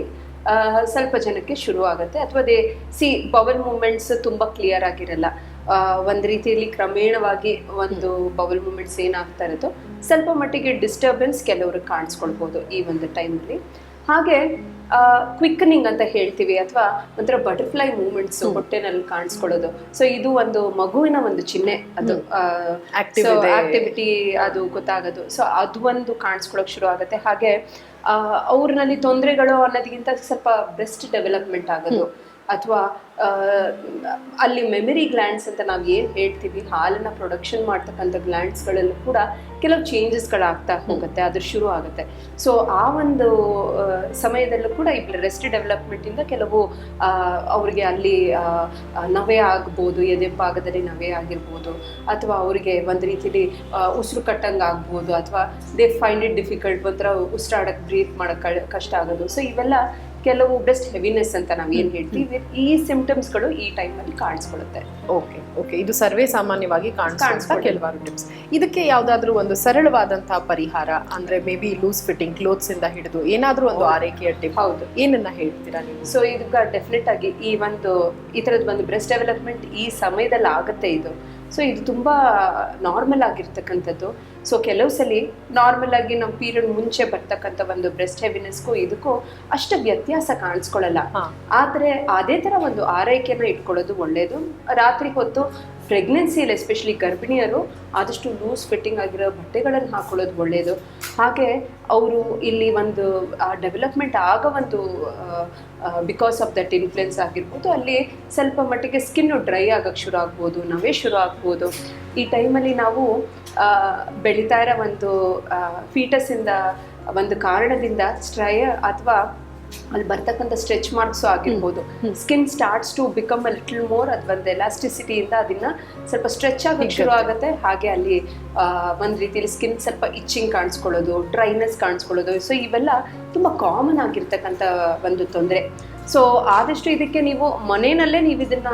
ಸ್ವಲ್ಪ ಜನಕ್ಕೆ ಶುರು ಆಗುತ್ತೆ ಅಥವಾ ದೇ ಸಿ ಬವಲ್ ಮೂಮೆಂಟ್ಸ್ ತುಂಬ ಕ್ಲಿಯರ್ ಆಗಿರಲ್ಲ. ಒಂದು ಒಂದ್ ರೀತಿಯಲ್ಲಿ ಕ್ರಮೇಣವಾಗಿ ಒಂದು ಬವಲ್ ಮೂಮೆಂಟ್ಸ್ ಏನಾಗ್ತಾ ಇರುತ್ತೋ ಸ್ವಲ್ಪ ಮಟ್ಟಿಗೆ ಡಿಸ್ಟರ್ಬೆನ್ಸ್ ಕೆಲವರು ಕಾಣಿಸ್ಕೊಳ್ಬೋದು ಈ ಒಂದು ಟೈಮಲ್ಲಿ ಹಾಗೆ ಕ್ವಿಕ್ಕನಿಂಗ್ ಅಂತ ಹೇಳ್ತೀವಿ ಅಥವಾ ಒಂಥರ ಬಟರ್ಫ್ಲೈ ಮೂಮೆಂಟ್ಸ್ ಹೊಟ್ಟೆನಲ್ಲಿ ಕಾಣಿಸ್ಕೊಳ್ಳೋದು. ಸೊ ಇದು ಒಂದು ಮಗುವಿನ ಒಂದು ಚಿಹ್ನೆ ಅದು. ಆಕ್ಟಿವಿಟಿ ಅದು ಗೊತ್ತಾಗೋದು. ಸೊ ಅದು ಒಂದು ಕಾಣಿಸ್ಕೊಳ್ಳೋಕೆ ಶುರು ಆಗುತ್ತೆ. ಹಾಗೆ ಆ, ಅವ್ರಲ್ಲಿ ತೊಂದರೆಗಳು ಅನ್ನೋದಕ್ಕಿಂತ ಸ್ವಲ್ಪ ಬೆಸ್ಟ್ ಡೆವಲಪ್ಮೆಂಟ್ ಆಗೋದು. ಅಥವಾ ಅಲ್ಲಿ ಮೆಮರಿ ಗ್ಲ್ಯಾಂಡ್ಸ್ ಅಂತ ನಾವು ಏನು ಹೇಳ್ತೀವಿ, ಹಾಲನ್ನು ಪ್ರೊಡಕ್ಷನ್ ಮಾಡ್ತಕ್ಕಂಥ ಗ್ಲ್ಯಾಂಡ್ಸ್ಗಳಲ್ಲೂ ಕೂಡ ಕೆಲವು ಚೇಂಜಸ್ಗಳಾಗ್ತಾ ಹೋಗುತ್ತೆ ಅದು ಶುರು ಆಗುತ್ತೆ. ಸೊ ಆ ಒಂದು ಸಮಯದಲ್ಲೂ ಕೂಡ ಈ ರೆಸ್ಟ್ ಡೆವಲಪ್ಮೆಂಟಿಂದ ಕೆಲವು ಅವರಿಗೆ ಅಲ್ಲಿ ನವೆ ಆಗ್ಬೋದು ಎದೆ ಭಾಗದಲ್ಲಿ ನವೆ ಆಗಿರ್ಬೋದು, ಅಥವಾ ಅವರಿಗೆ ಒಂದು ರೀತಿಯಲ್ಲಿ ಉಸಿರು ಕಟ್ಟಂಗೆ ಆಗ್ಬೋದು, ಅಥವಾ ದೇ ಫೈಂಡ್ ಇಟ್ ಡಿಫಿಕಲ್ಟ್ ಒಂಥರ ಉಸಿರಾಡಕ್ಕೆ ಬ್ರೀತ್ ಮಾಡೋಕ್ಕೆ ಕಷ್ಟ ಆಗೋದು. ಸೊ ಇವೆಲ್ಲ ಕೆಲವು ಬೆಸ್ಟ್ ಹೆವಿನೆಸ್ ಅಂತ ನಾವು ಏನು ಹೇಳ್ತೀವಿ ಈ ಸಿಂಪ್ಟಮ್ಸ್ಗಳು ಈ ಟೈಮಲ್ಲಿ ಕಾಣಿಸ್ಕೊಳ್ಳುತ್ತೆ ಓಕೆ ಓಕೆ ಇದು ಸರ್ವೇ ಸಾಮಾನ್ಯವಾಗಿ ಕಾಣಿಸ್ತಾ ಕೆಲವಾರು ಟಿಪ್ಸ್ ಇದಕ್ಕೆ ಯಾವ್ದಾದ್ರು ಒಂದು ಸರಳವಾದಂತಹ ಪರಿಹಾರ ಅಂದ್ರೆ may be loose fitting clothes ಇಂದ ಹಿಡಿದು ಏನಾದ್ರೂ ಒಂದು ಆರೈಕೆಯ ಟಿಪ್ ಹೌದು. ಏನನ್ನ ಹೇಳ್ತೀರಾ ನೀವು? ಸೊ ಇದಕ್ಕೆ ಡೆಫಿನೆಟ್ ಆಗಿ ಈ ಒಂದು ಈ ತರದ ಒಂದು ಬ್ರೆಸ್ಟ್ ಡೆವಲಪ್ಮೆಂಟ್ ಈ ಸಮಯದಲ್ಲಿ ಆಗುತ್ತೆ ಇದು. ಸೊ ಇದು ತುಂಬಾ ನಾರ್ಮಲ್ ಆಗಿರ್ತಕ್ಕಂಥದ್ದು. ಸೊ ಕೆಲವು ಸಲ ನಾರ್ಮಲ್ ಆಗಿ ನಮ್ಮ ಪೀರಿಯಡ್ ಮುಂಚೆ ಬರ್ತಕ್ಕಂಥ ಒಂದು ಬ್ರೆಸ್ಟ್ ಹೆವಿನೆಸ್ಗೂ ಇದಕ್ಕೂ ಅಷ್ಟು ವ್ಯತ್ಯಾಸ ಕಾಣಿಸ್ಕೊಳ್ಳಲ್ಲ. ಆದರೆ ಅದೇ ಥರ ಒಂದು ಆರೈಕೆನ ಇಟ್ಕೊಳ್ಳೋದು ಒಳ್ಳೆಯದು ರಾತ್ರಿ ಹೊತ್ತು ಪ್ರೆಗ್ನೆನ್ಸಿಯಲ್ಲಿ ಎಸ್ಪೆಷಲಿ ಗರ್ಭಿಣಿಯರು ಆದಷ್ಟು ಲೂಸ್ ಫಿಟ್ಟಿಂಗ್ ಆಗಿರೋ ಬಟ್ಟೆಗಳನ್ನು ಹಾಕೊಳ್ಳೋದು ಒಳ್ಳೆಯದು ಹಾಗೆ ಅವರು ಇಲ್ಲಿ ಒಂದು ಡೆವಲಪ್ಮೆಂಟ್ ಆಗೋ ಒಂದು ಬಿಕಾಸ್ ಆಫ್ ದಟ್ ಇನ್ಫ್ಲುಯೆನ್ಸ್ ಆಗಿರ್ಬೋದು. ಅಲ್ಲಿ ಸ್ವಲ್ಪ ಮಟ್ಟಿಗೆ ಸ್ಕಿನ್ನು ಡ್ರೈ ಆಗೋಕ್ಕೆ ಶುರು ಆಗ್ಬೋದು ನವೇ ಶುರು ಆಗ್ಬೋದು. ಈ ಟೈಮಲ್ಲಿ ನಾವು ಬೆಳೀತಾ ಇರೋ ಒಂದು ಫೀಟಸಿಂದ ಒಂದು ಕಾರಣದಿಂದ ಸ್ಟ್ರಯ ಅಥವಾ ಅಲ್ಲಿ ಬರ್ತಕ್ಕಂಥ ಸ್ಟ್ರೆಚ್ ಮಾರ್ಕ್ಸ್ ಆಗಿರ್ಬೋದು. Skin starts to become a little more ಅಥವಾ ಒಂದು ಎಲಾಸ್ಟಿಸಿಟಿಯಿಂದ ಅದನ್ನ ಸ್ವಲ್ಪ ಸ್ಟ್ರೆಚ್ ಆಗಕ್ಕೆ ಶುರು ಆಗುತ್ತೆ. ಹಾಗೆ ಅಲ್ಲಿ ಒಂದು ರೀತಿಯಲ್ಲಿ ಸ್ಕಿನ್ ಸ್ವಲ್ಪ ಇಚ್ಚಿಂಗ್ ಕಾಣಿಸ್ಕೊಳ್ಳೋದು ಡ್ರೈನೆಸ್ ಕಾಣಿಸ್ಕೊಳ್ಳೋದು. ಸೊ ಇವೆಲ್ಲ ತುಂಬ ಕಾಮನ್ ಆಗಿರ್ತಕ್ಕಂಥ ಒಂದು ತೊಂದರೆ. ಸೊ ಆದಷ್ಟು ಇದಕ್ಕೆ ನೀವು ಮನೆಯಲ್ಲೇ ನೀವು ಇದನ್ನ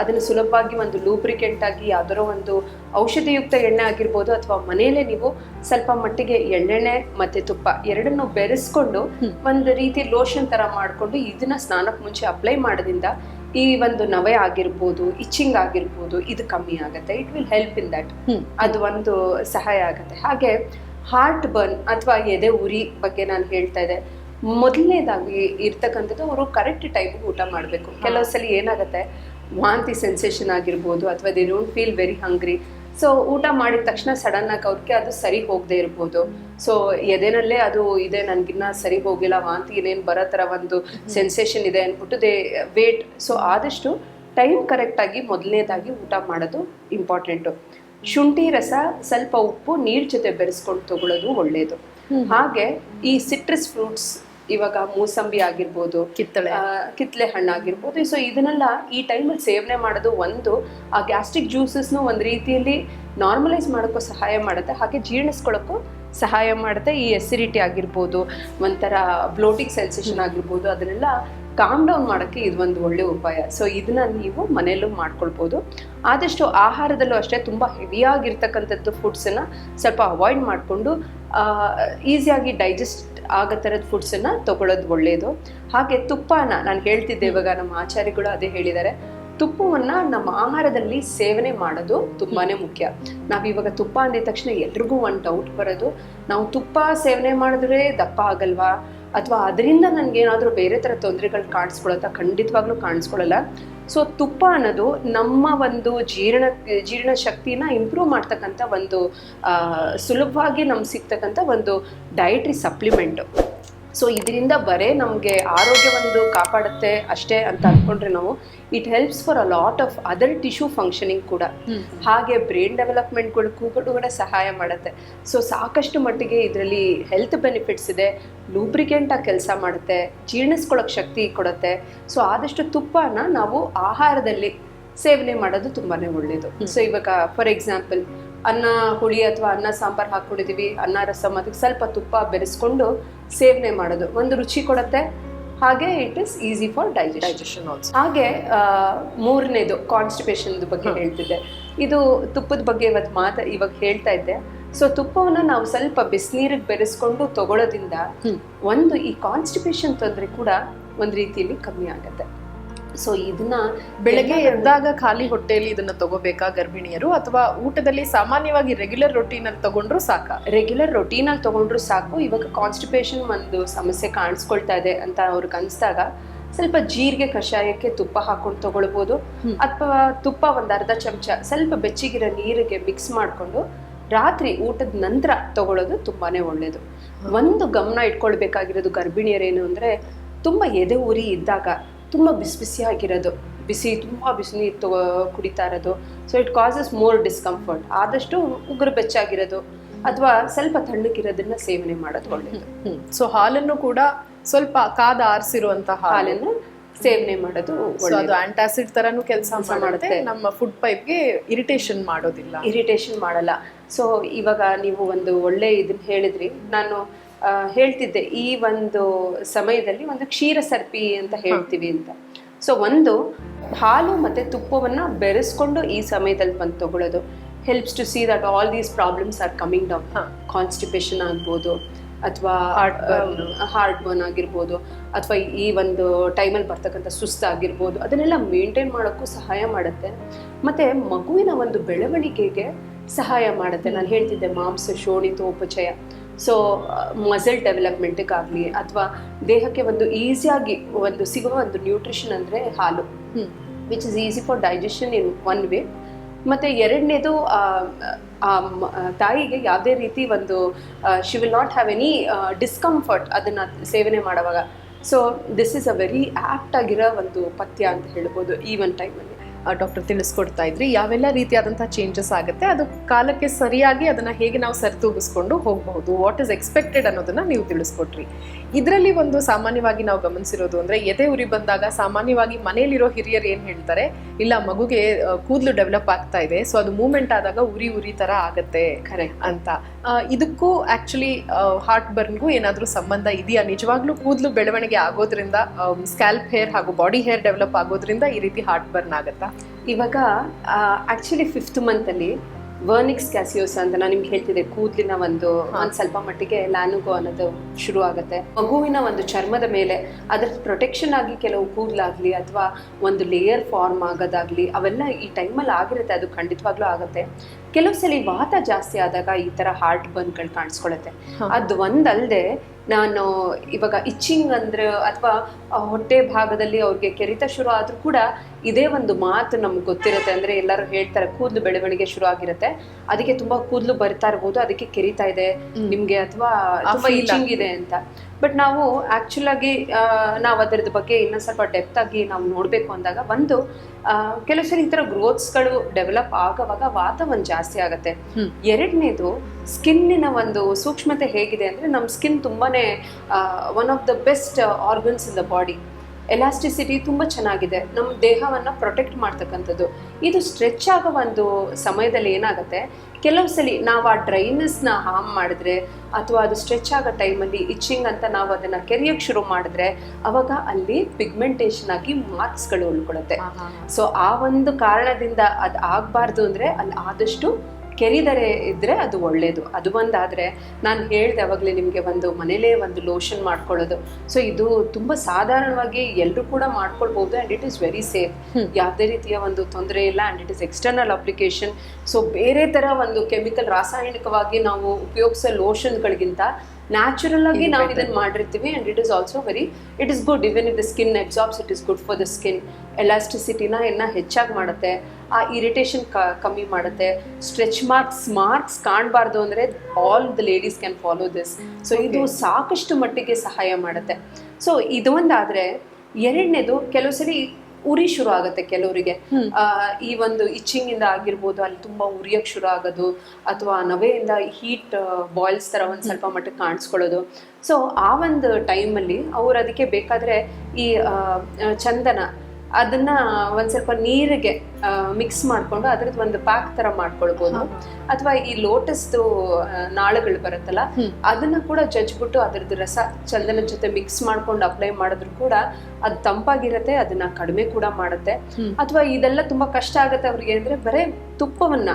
ಅದನ್ನ ಸುಲಭವಾಗಿ ಒಂದು ಲೂಬ್ರಿಕೆಂಟ್ ಆಗಿ ಯಾವ್ದಾರೋ ಒಂದು ಔಷಧಿಯುಕ್ತ ಎಣ್ಣೆ ಆಗಿರ್ಬೋದು ಅಥವಾ ಮನೆಯಲ್ಲೇ ನೀವು ಸ್ವಲ್ಪ ಮಟ್ಟಿಗೆ ಎಳ್ಳೆಣ್ಣೆ ಮತ್ತೆ ತುಪ್ಪ ಎರಡನ್ನು ಬೆರೆಸ್ಕೊಂಡು ಒಂದು ರೀತಿ ಲೋಷನ್ ತರ ಮಾಡ್ಕೊಂಡು ಇದನ್ನ ಸ್ನಾನಕ್ಕೆ ಮುಂಚೆ ಅಪ್ಲೈ ಮಾಡೋದ್ರಿಂದ ಈ ಒಂದು ನವೆ ಆಗಿರ್ಬೋದು ಇಚ್ಚಿಂಗ್ ಆಗಿರ್ಬೋದು ಇದು ಕಮ್ಮಿ ಆಗುತ್ತೆ. It will help in that ಅದು ಒಂದು ಸಹಾಯ ಆಗುತ್ತೆ. ಹಾಗೆ ಹಾರ್ಟ್ ಬರ್ನ್ ಅಥವಾ ಎದೆ ಉರಿ ಬಗ್ಗೆ ನಾನು ಹೇಳ್ತಾ ಇದ್ದೆ. ಮೊದಲನೇದಾಗಿ ಇರ್ತಕ್ಕಂಥದ್ದು ಅವರು ಕರೆಕ್ಟ್ ಟೈಮ್ಗೆ ಊಟ ಮಾಡಬೇಕು. ಕೆಲವು ಸಲ ಏನಾಗುತ್ತೆ ವಾಂತಿ ಸೆನ್ಸೇಷನ್ ಆಗಿರ್ಬೋದು ಅಥವಾ they don't feel very hungry so ಊಟ ಮಾಡಿದ ತಕ್ಷಣ ಸಡನ್ ಆಗಿ ಅವ್ರಿಗೆ ಅದು ಸರಿ ಹೋಗದೆ ಇರ್ಬೋದು. ಸೊ ಎದೆನಲ್ಲೇ ಅದು ಇದೆ ನನಗಿನ್ನ ಸರಿ ಹೋಗಿಲ್ಲ ವಾಂತಿ ಇನ್ನೇನು ಬರೋ ಥರ ಒಂದು ಸೆನ್ಸೇಷನ್ ಇದೆ ಅಂದ್ಬಿಟ್ಟು ದೇ ವೇಟ್ ಸೊ ಆದಷ್ಟು ಟೈಮ್ ಕರೆಕ್ಟಾಗಿ ಮೊದಲನೇದಾಗಿ ಊಟ ಮಾಡೋದು ಇಂಪಾರ್ಟೆಂಟು ಶುಂಠಿ ರಸ ಸ್ವಲ್ಪ ಉಪ್ಪು ನೀರು ಜೊತೆ ಬೆರೆಸ್ಕೊಂಡು ತಗೊಳ್ಳೋದು ಒಳ್ಳೆಯದು ಹಾಗೆ ಈ ಸಿಟ್ರಸ್ ಫ್ರೂಟ್ಸ್ ಇವಾಗ ಮೂಸಂಬಿ ಆಗಿರ್ಬೋದು ಕಿತ್ತಳೆ. ಕಿತ್ತಳೆ ಹಣ್ಣು ಹಣ್ಣಾಗಿರ್ಬೋದು ಸೊ ಇದನ್ನೆಲ್ಲ ಈ ಟೈಮಲ್ಲಿ ಸೇವನೆ ಮಾಡೋದು ಒಂದು. ಆ ಗ್ಯಾಸ್ಟ್ರಿಕ್ ಜ್ಯೂಸಸ್ನು ಒಂದು ರೀತಿಯಲ್ಲಿ ನಾರ್ಮಲೈಸ್ ಮಾಡೋಕ್ಕೂ ಸಹಾಯ ಮಾಡುತ್ತೆ. ಹಾಗೆ ಜೀರ್ಣಿಸ್ಕೊಳ್ಳೋಕ್ಕೂ ಸಹಾಯ ಮಾಡುತ್ತೆ. ಈ ಎಸಿಡಿಟಿ ಆಗಿರ್ಬೋದು ಒಂಥರ ಬ್ಲೋಟಿಕ್ ಸೆನ್ಸೇಷನ್ ಆಗಿರ್ಬೋದು ಅದನ್ನೆಲ್ಲ ಕಾಮ್ ಡೌನ್ ಮಾಡೋಕ್ಕೆ ಇದು ಒಂದು ಒಳ್ಳೆ ಉಪಾಯ. ಸೊ ಇದನ್ನ ನೀವು ಮನೆಯಲ್ಲೂ ಮಾಡ್ಕೊಳ್ಬೋದು. ಆದಷ್ಟು ಆಹಾರದಲ್ಲೂ ಅಷ್ಟೇ ತುಂಬ ಹೆವಿಯಾಗಿರ್ತಕ್ಕಂಥದ್ದು ಫುಡ್ಸನ್ನು ಸ್ವಲ್ಪ ಅವಾಯ್ಡ್ ಮಾಡಿಕೊಂಡು ಈಸಿಯಾಗಿ ಡೈಜೆಸ್ಟ್ ಆಗೋ ಥರದ ಫುಡ್ಸನ್ನು ತಗೊಳ್ಳೋದು ಒಳ್ಳೆಯದು ಹಾಗೆ ತುಪ್ಪನ ನಾನು ಹೇಳ್ತಿದ್ದೆ ಇವಾಗ ನಮ್ಮ ಆಚಾರ್ಯಗಳು ಅದೇ ಹೇಳಿದ್ದಾರೆ. ತುಪ್ಪವನ್ನು ನಮ್ಮ ಆಹಾರದಲ್ಲಿ ಸೇವನೆ ಮಾಡೋದು ತುಂಬಾ ಮುಖ್ಯ. ನಾವಿವಾಗ ತುಪ್ಪ ಅಂದಿದ ತಕ್ಷಣ ಎಲ್ರಿಗೂ ಒಂದು ಡೌಟ್ ಬರೋದು. ನಾವು ತುಪ್ಪ ಸೇವನೆ ಮಾಡಿದ್ರೆ ದಪ್ಪ ಆಗಲ್ವಾ? ಅಥವಾ ಅದರಿಂದ ನನಗೇನಾದರೂ ಬೇರೆ ಥರ ತೊಂದರೆಗಳು ಕಾಣಿಸ್ಕೊಳತ್ತಾ ಖಂಡಿತವಾಗ್ಲೂ ಕಾಣಿಸ್ಕೊಳ್ಳಲ್ಲ. ಸೊ ತುಪ್ಪ ಅನ್ನೋದು ನಮ್ಮ ಒಂದು ಜೀರ್ಣ ಜೀರ್ಣ ಶಕ್ತಿನ ಇಂಪ್ರೂವ್ ಮಾಡ್ತಕ್ಕಂಥ ಒಂದು ಸುಲಭವಾಗಿ ನಮ್ಗೆ ಸಿಗ್ತಕ್ಕಂಥ ಒಂದು ಡಯಟ್ರಿ ಸಪ್ಲಿಮೆಂಟು ಸೊ ಇದರಿಂದ ಬರೇ ನಮಗೆ ಆರೋಗ್ಯ ಒಂದು ಕಾಪಾಡುತ್ತೆ ಅಷ್ಟೇ ಅಂತ ಅಂದ್ಕೊಂಡ್ರೆ ನಾವು it helps for a lot of other tissue functioning ಕೂಡ. ಹಾಗೆ ಬ್ರೈನ್ ಡೆವಲಪ್ಮೆಂಟ್ಗಳಿಗೂ ಕೂಡ ಸಹಾಯ ಮಾಡುತ್ತೆ. ಸೊ ಸಾಕಷ್ಟು ಮಟ್ಟಿಗೆ ಇದರಲ್ಲಿ ಹೆಲ್ತ್ ಬೆನಿಫಿಟ್ಸ್ ಇದೆ ಲೂಬ್ರಿಕೆಂಟ್ ಆಗಿ ಕೆಲಸ ಮಾಡುತ್ತೆ ಜೀರ್ಣಿಸ್ಕೊಳ್ಳೋಕೆ ಶಕ್ತಿ ಕೊಡುತ್ತೆ. ಸೊ ಆದಷ್ಟು ತುಪ್ಪನ ನಾವು ಆಹಾರದಲ್ಲಿ ಸೇವನೆ ಮಾಡೋದು ತುಂಬಾನೇ ಒಳ್ಳೆಯದು ಸೊ ಇವಾಗ ಫಾರ್ ಎಕ್ಸಾಂಪಲ್ ಅನ್ನ ಹುಳಿ ಅಥವಾ ಅನ್ನ ಸಾಂಬಾರ್ ಹಾಕೊಂಡಿದೀವಿ ಅನ್ನ ರಸಮ್ ಅದಕ್ಕೆ ಸ್ವಲ್ಪ ತುಪ್ಪ ಬೆರೆಸ್ಕೊಂಡು ಸೇವನೆ ಮಾಡೋದು. ಒಂದು ರುಚಿ ಕೊಡುತ್ತೆ. ಹಾಗೆ it is easy for digestion also ಹಾಗೆ ಮೂರನೇದು ಕಾನ್ಸ್ಟಿಪೇಷನ್ ಬಗ್ಗೆ ಹೇಳ್ತಿದ್ದೆ. ಇದು ತುಪ್ಪದ ಬಗ್ಗೆ ಇವತ್ತು ಮಾತ ಇವಾಗ ಹೇಳ್ತಾ ಇದ್ದೆ. ಸೊ ತುಪ್ಪವನ್ನ ನಾವು ಸ್ವಲ್ಪ ಬಿಸಿನೀರಿಗೆ ಬೆರೆಸ್ಕೊಂಡು ತಗೊಳ್ಳೋದ್ರಿಂದ ಒಂದು ಈ ಕಾನ್ಸ್ಟಿಪೇಷನ್ ತೊಂದರೆ ಕೂಡ ಒಂದು ರೀತಿಯಲ್ಲಿ ಕಮ್ಮಿ ಆಗುತ್ತೆ. ಸೊ ಇದನ್ನ ಬೆಳಗ್ಗೆ ಎದ್ದಾಗ ಖಾಲಿ ಹೊಟ್ಟೆಯಲ್ಲಿ ಇದನ್ನ ತಗೋಬೇಕಾ ಗರ್ಭಿಣಿಯರು? ಅಥವಾ ಊಟದಲ್ಲಿ ಸಾಮಾನ್ಯವಾಗಿ ರೆಗ್ಯುಲರ್ ರೊಟೀನ್ ಅಲ್ಲಿ ತಗೊಂಡ್ರು ಸಾಕ? ರೆಗ್ಯುಲರ್ ರೊಟೀನಲ್ಲಿ ತಗೊಂಡ್ರು ಸಾಕು. ಇವಾಗ ಕಾನ್ಸ್ಟಿಪೇಷನ್ ಒಂದು ಸಮಸ್ಯೆ ಕಾಣಿಸ್ಕೊಳ್ತಾ ಇದೆ ಅಂತ ಅವ್ರಿಗೆ ಅನ್ಸಿದಾಗ ಸ್ವಲ್ಪ ಜೀರಿಗೆ ಕಷಾಯಕ್ಕೆ ತುಪ್ಪ ಹಾಕೊಂಡು ತಗೊಳ್ಬೋದು. ಅಥವಾ ತುಪ್ಪ ಒಂದು ಅರ್ಧ ಚಮಚ ಸ್ವಲ್ಪ ಬೆಚ್ಚಗಿರೋ ನೀರಿಗೆ ಮಿಕ್ಸ್ ಮಾಡಿಕೊಂಡು ರಾತ್ರಿ ಊಟದ ನಂತರ ತಗೊಳ್ಳೋದು ತುಂಬಾನೇ ಒಳ್ಳೆಯದು ಒಂದು ಗಮನ ಇಟ್ಕೊಳ್ಬೇಕಾಗಿರೋದು ಗರ್ಭಿಣಿಯರೇನು ಅಂದರೆ ತುಂಬ ಎದೆ ಉರಿ ಇದ್ದಾಗ ತುಂಬ ಬಿಸಿ ಬಿಸಿಯಾಗಿರೋದು ಬಿಸಿ ತುಂಬ ಬಿಸಿ ನೀರು ತಗೋ ಕುಡಿತಾ ಇರೋದು. So it causes more discomfort ಆದಷ್ಟು ಉಗುರು ಬೆಚ್ಚಾಗಿರೋದು. ಅಥವಾ ಸ್ವಲ್ಪ ತಣ್ಣಗಿರೋದನ್ನ ಸೇವನೆ ಮಾಡೋದು ಒಳ್ಳೆಯದು ಸೊ ಹಾಲನ್ನು ಕೂಡ ಸ್ವಲ್ಪ ಕಾದ ಆರಿಸಿರುವಂತಹ ಹಾಲನ್ನು ಸೇವನೆ ಮಾಡೋದು ಅದು ಆಂಟಾಸಿಡ್ ತರನು ಕೆಲಸ ಮಾಡುತ್ತೆ. ನಮ್ಮ ಫುಡ್ ಪೈಪ್ಗೆ ಇರಿಟೇಷನ್ ಮಾಡೋದಿಲ್ಲ. ಇರಿಟೇಷನ್ ಮಾಡಲ್ಲ. ಸೊ ಇವಾಗ ನೀವು ಒಂದು ಒಳ್ಳೆ ಇದನ್ನ ಹೇಳಿದ್ರಿ. ನಾನು ಹೇಳ್ತಿದ್ದೆ ಈ ಒಂದು ಸಮಯದಲ್ಲಿ ಒಂದು ಕ್ಷೀರ ಸರ್ಪಿ ಅಂತ ಹೇಳ್ತೀವಿ ಅಂತ. ಸೊ ಒಂದು ಹಾಲು ಮತ್ತೆ ತುಪ್ಪವನ್ನ ಬೆರೆಸ್ಕೊಂಡು ಈ ಸಮಯದಲ್ಲಿ ಬಂದು ತಗೊಳ್ಳೋದು. Helps to see that all these problems are coming down ಹಾ. ಕಾನ್ಸ್ಟಿಪೇಷನ್ ಆಗ್ಬೋದು ಅಥವಾ. ಹಾರ್ಟ್ ಬರ್ನ್ ಆಗಿರ್ಬೋದು ಅಥವಾ ಈ ಒಂದು ಟೈಮಲ್ಲಿ ಬರ್ತಕ್ಕಂಥ ಸುಸ್ತಾಗಿರ್ಬೋದು ಅದನ್ನೆಲ್ಲ ಮೇಂಟೈನ್ ಮಾಡೋಕ್ಕೂ ಸಹಾಯ ಮಾಡುತ್ತೆ. ಮತ್ತು ಮಗುವಿನ ಒಂದು ಬೆಳವಣಿಗೆಗೆ ಸಹಾಯ ಮಾಡುತ್ತೆ. ನಾನು ಹೇಳ್ತಿದ್ದೆ ಮಾಂಸ ಶೋಣಿತೋಪಚಯ ಸೊ ಮಸಲ್ ಡೆವಲಪ್ಮೆಂಟಿಗಾಗಲಿ ಅಥವಾ ದೇಹಕ್ಕೆ ಒಂದು ಈಸಿಯಾಗಿ ಒಂದು ಸಿಗುವ ಒಂದು ನ್ಯೂಟ್ರಿಷನ್ ಅಂದರೆ ಹಾಲು. Which is easy for digestion in one way ಮತ್ತು ಎರಡನೇದು ಆ ತಾಯಿಗೆ ಯಾವುದೇ ರೀತಿ ಒಂದು she will not have any discomfort ಅದನ್ನು ಸೇವನೆ ಮಾಡುವಾಗ. So this is a very act ಆಗಿರೋ ಒಂದು ಪಥ್ಯ ಅಂತ ಹೇಳ್ಬೋದು ಈ ಒನ್ ಟೈಮಲ್ಲಿ ಡಾಕ್ಟರ್ ತಿಳಿಸ್ಕೊಡ್ತಾ ಇದ್ರಿ. ಯಾವೆಲ್ಲ ರೀತಿಯಾದಂಥ ಚೇಂಜಸ್ ಆಗುತ್ತೆ ಅದು ಕಾಲಕ್ಕೆ ಸರಿಯಾಗಿ ಅದನ್ನ ಹೇಗೆ ನಾವು ಸರಿತೂಗಿಸ್ಕೊಂಡು ಹೋಗಬಹುದು ವಾಟ್ ಇಸ್ ಎಕ್ಸ್ಪೆಕ್ಟೆಡ್ ಅನ್ನೋದನ್ನ ನೀವು ತಿಳಿಸ್ಕೊಟ್ರಿ ಇದರಲ್ಲಿ ಒಂದು ಸಾಮಾನ್ಯವಾಗಿ ನಾವು ಗಮನಿಸಿರೋದು ಅಂದ್ರೆ ಎದೆ ಉರಿ ಬಂದಾಗ ಸಾಮಾನ್ಯವಾಗಿ ಮನೆಯಲ್ಲಿರೋ ಹಿರಿಯರು ಏನು ಹೇಳ್ತಾರೆ ಇಲ್ಲ ಮಗುಗೆ ಕೂದಲು ಡೆವಲಪ್ ಆಗ್ತಾ ಇದೆ ಸೊ ಅದು ಮೂಮೆಂಟ್ ಆದಾಗ ಉರಿ ಉರಿ ತರ ಆಗುತ್ತೆ ಕರೆಕ್ಟ್ ಅಂತ. ಇದಕ್ಕೂ ಆಕ್ಚುಲಿ ಹಾರ್ಟ್ ಬರ್ನ್ಗೂ ಏನಾದರೂ ಸಂಬಂಧ ಇದೆಯಾ? ನಿಜವಾಗ್ಲೂ ಕೂದಲು ಬೆಳವಣಿಗೆ ಆಗೋದ್ರಿಂದ ಸ್ಕ್ಯಾಲ್ಪ್ ಹೇರ್ ಹಾಗೂ ಬಾಡಿ ಹೇರ್ ಡೆವಲಪ್ ಆಗೋದ್ರಿಂದ ಈ ರೀತಿ ಹಾರ್ಟ್ ಬರ್ನ್ ಆಗುತ್ತಾ? ಇವಾಗ ಆಕ್ಚುಲಿ ಫಿಫ್ತ್ ಮಂತಲ್ಲಿ ವರ್ನಿಕ್ಸ್ ಕ್ಯಾಸಿಯೋಸ್ ಅಂತ ನಾನು ನಿಮ್ಗೆ ಹೇಳ್ತಿದ್ದೆ ಕೂದಲಿನ ಒಂದು ಒಂದು ಸ್ವಲ್ಪ ಮಟ್ಟಿಗೆ ಲ್ಯಾನುಗೋ ಅನ್ನೋದು ಶುರು ಆಗುತ್ತೆ. ಮಗುವಿನ ಒಂದು ಚರ್ಮದ ಮೇಲೆ ಅದರ ಪ್ರೊಟೆಕ್ಷನ್ ಆಗಿ ಕೆಲವು ಕೂದಲಾಗಲಿ ಅಥವಾ ಒಂದು ಲೇಯರ್ ಫಾರ್ಮ್ ಆಗೋದಾಗ್ಲಿ ಅವೆಲ್ಲ ಈ ಟೈಮಲ್ಲಿ ಆಗಿರುತ್ತೆ ಅದು ಖಂಡಿತವಾಗ್ಲೂ ಆಗುತ್ತೆ. ಕೆಲವು ಸಲ ವಾತ ಜಾಸ್ತಿ ಆದಾಗ ಈ ತರ ಹಾರ್ಟ್ ಬರ್ನ್ಗಳು ಕಾಣಿಸ್ಕೊಳತ್ತೆ. ಅದು ಒಂದಲ್ಲದೆ ನಾನು ಇವಾಗ ಇಚ್ಚಿಂಗ್ ಅಂದ್ರೆ ಅಥವಾ ಹೊಟ್ಟೆ ಭಾಗದಲ್ಲಿ ಅವ್ರಿಗೆ ಕೆರಿತ ಶುರು ಆದ್ರೂ ಕೂಡ ಇದೇ ಒಂದು ಮಾತು ನಮ್ಗೆ ಗೊತ್ತಿರುತ್ತೆ. ಅಂದ್ರೆ ಎಲ್ಲರೂ ಹೇಳ್ತಾರೆ ಕೂದಲು ಬೆಳವಣಿಗೆ ಶುರು ಆಗಿರುತ್ತೆ. ಅದಕ್ಕೆ ತುಂಬಾ ಕೂದಲು ಬರ್ತಾ ಇರ್ಬೋದು ಅದಕ್ಕೆ ಕೆರಿತಾ ಇದೆ. ನಿಮ್ಗೆ ಅಥವಾ ತುಂಬಾ ಇಚ್ಚಿಂಗ್ ಇದೆ ಅಂತ. ಬಟ್ ನಾವು ಆಕ್ಚುಲ್ ಆಗಿ ನಾವು ಅದರದ ಬಗ್ಗೆ ಇನ್ನೊಂದು ಸ್ವಲ್ಪ ಡೆಪ್ತ್ ಆಗಿ ನಾವು ನೋಡಬೇಕು ಅಂದಾಗ ಒಂದು ಕೆಲವು ಸರಿ ಈ ಥರ ಗ್ರೋತ್ಸ್ಗಳು ಡೆವಲಪ್ ಆಗೋವಾಗ ವಾತ ಒಂದು ಜಾಸ್ತಿ ಆಗುತ್ತೆ. ಎರಡನೇದು ಸ್ಕಿನ್ನಿನ ಒಂದು ಸೂಕ್ಷ್ಮತೆ ಹೇಗಿದೆ ಅಂದರೆ ನಮ್ಮ ಸ್ಕಿನ್ ತುಂಬಾನೇ one of the best organs in the body elasticity ತುಂಬ ಚೆನ್ನಾಗಿದೆ. ನಮ್ಮ ದೇಹವನ್ನು ಪ್ರೊಟೆಕ್ಟ್ ಮಾಡ್ತಕ್ಕಂಥದ್ದು. ಇದು ಸ್ಟ್ರೆಚ್ ಆಗೋ ಒಂದು ಸಮಯದಲ್ಲಿ ಏನಾಗುತ್ತೆ? ಕೆಲವು ಸಲ ನಾವು ಆ ಡ್ರೈನೆಸ್ನ ಹಾರ್ಮ್ ಮಾಡಿದ್ರೆ ಅಥವಾ ಅದು ಸ್ಟ್ರೆಚ್ ಆಗೋ ಟೈಮಲ್ಲಿ ಇಚ್ಚಿಂಗ್ ಅಂತ ನಾವು ಅದನ್ನು ಕೆರಿಯೋಕ್ಕೆ ಶುರು ಮಾಡಿದ್ರೆ ಅವಾಗ ಅಲ್ಲಿ ಪಿಗ್ಮೆಂಟೇಷನ್ ಆಗಿ ಮಾರ್ಕ್ಸ್ಗಳು ಉಳ್ಕೊಳ್ಳುತ್ತೆ ಸೊ ಆ ಒಂದು ಕಾರಣದಿಂದ ಅದು ಆಗಬಾರ್ದು ಅಂದರೆ ಅಲ್ಲಿ ಆದಷ್ಟು ಕೆರಿದರೆ ಇದ್ದರೆ ಅದು ಒಳ್ಳೆಯದು ಅದು ಒಂದಾದರೆ ನಾನು ಹೇಳಿದೆ ಅವಾಗಲೇ ನಿಮಗೆ ಒಂದು ಮನೇಲೇ ಒಂದು ಲೋಷನ್ ಮಾಡ್ಕೊಳ್ಳೋದು. ಸೊ ಇದು ತುಂಬ ಸಾಧಾರಣವಾಗಿ ಎಲ್ಲರೂ ಕೂಡ ಮಾಡ್ಕೊಳ್ಬೋದು and it is very safe. ಯಾವುದೇ ರೀತಿಯ ಒಂದು ತೊಂದರೆ ಇಲ್ಲ and it is external application so ಬೇರೆ ಥರ ಒಂದು ಕೆಮಿಕಲ್ ರಾಸಾಯನಿಕವಾಗಿ ನಾವು ಉಪಯೋಗಿಸೋ ಲೋಷನ್ಗಳಿಗಿಂತ ನ್ಯಾಚುರಲ್ ಆಗಿ ನಾವು ಇದನ್ನ ಮಾಡಿರ್ತೀವಿ and it is also very it is good even if the skin absorbs it is good for the skin ಎಲಾಸ್ಟಿಸಿಟಿನ ಇನ್ನ ಹೆಚ್ಚಾಗಿ ಮಾಡುತ್ತೆ. ಆ ಇರಿಟೇಷನ್ ಕಮ್ಮಿ ಮಾಡುತ್ತೆ. ಸ್ಟ್ರೆಚ್ ಮಾರ್ಕ್ಸ್ ಮಾರ್ಕ್ಸ್ ಕಾಣಬಾರ್ದು ಅಂದರೆ all the ladies can follow this so ಇದು ಸಾಕಷ್ಟು ಮಟ್ಟಿಗೆ ಸಹಾಯ ಮಾಡುತ್ತೆ. ಸೊ ಇದೊಂದಾದರೆ ಎರಡನೇದು ಕೆಲವು ಸರಿ ಉರಿ ಶುರು ಆಗುತ್ತೆ ಕೆಲವರಿಗೆ. ಆ, ಈ ಒಂದು ಇಚ್ಚಿಂಗ್ ಇಂದ ಆಗಿರ್ಬೋದು ಅಲ್ಲಿ ತುಂಬಾ ಉರಿಯಕ್ ಶುರು ಆಗೋದು ಅಥವಾ ನವೆಯಿಂದ ಹೀಟ್ ಬಾಯ್ಲ್ಸ್ ತರ ಒಂದ್ ಸ್ವಲ್ಪ ಮಟ್ಟಕ್ಕೆ ಕಾಣಿಸ್ಕೊಳ್ಳೋದು. ಸೊ ಆ ಒಂದು ಟೈಮಲ್ಲಿ ಅವ್ರು ಅದಕ್ಕೆ ಬೇಕಾದ್ರೆ ಈ ಚಂದನ ಅದನ್ನ ಒಂದ್ ಸ್ವಲ್ಪ ನೀರಿಗೆ ಮಿಕ್ಸ್ ಮಾಡ್ಕೊಂಡು ಅದ್ರದ್ದು ಒಂದು ಪ್ಯಾಕ್ ತರ ಮಾಡ್ಕೊಳ್ಬಹುದು ಅಥವಾ ಈ ಲೋಟಸ್ದು ನಾಳುಗಳು ಬರುತ್ತಲ್ಲ ಅದನ್ನ ಕೂಡ ಜಜ್ಬಿಟ್ಟು ಅದ್ರದ್ದು ರಸ ಚಂದನ ಜೊತೆ ಮಿಕ್ಸ್ ಮಾಡ್ಕೊಂಡು ಅಪ್ಲೈ ಮಾಡಿದ್ರು ಕೂಡ ಅದು ತಂಪಾಗಿರತ್ತೆ ಅದನ್ನ ಕಡಿಮೆ ಕೂಡ ಮಾಡುತ್ತೆ. ಅಥವಾ ಇದೆಲ್ಲ ತುಂಬಾ ಕಷ್ಟ ಆಗುತ್ತೆ ಅವ್ರಿಗೆ ಅಂದ್ರೆ ಬರೇ ತುಪ್ಪವನ್ನ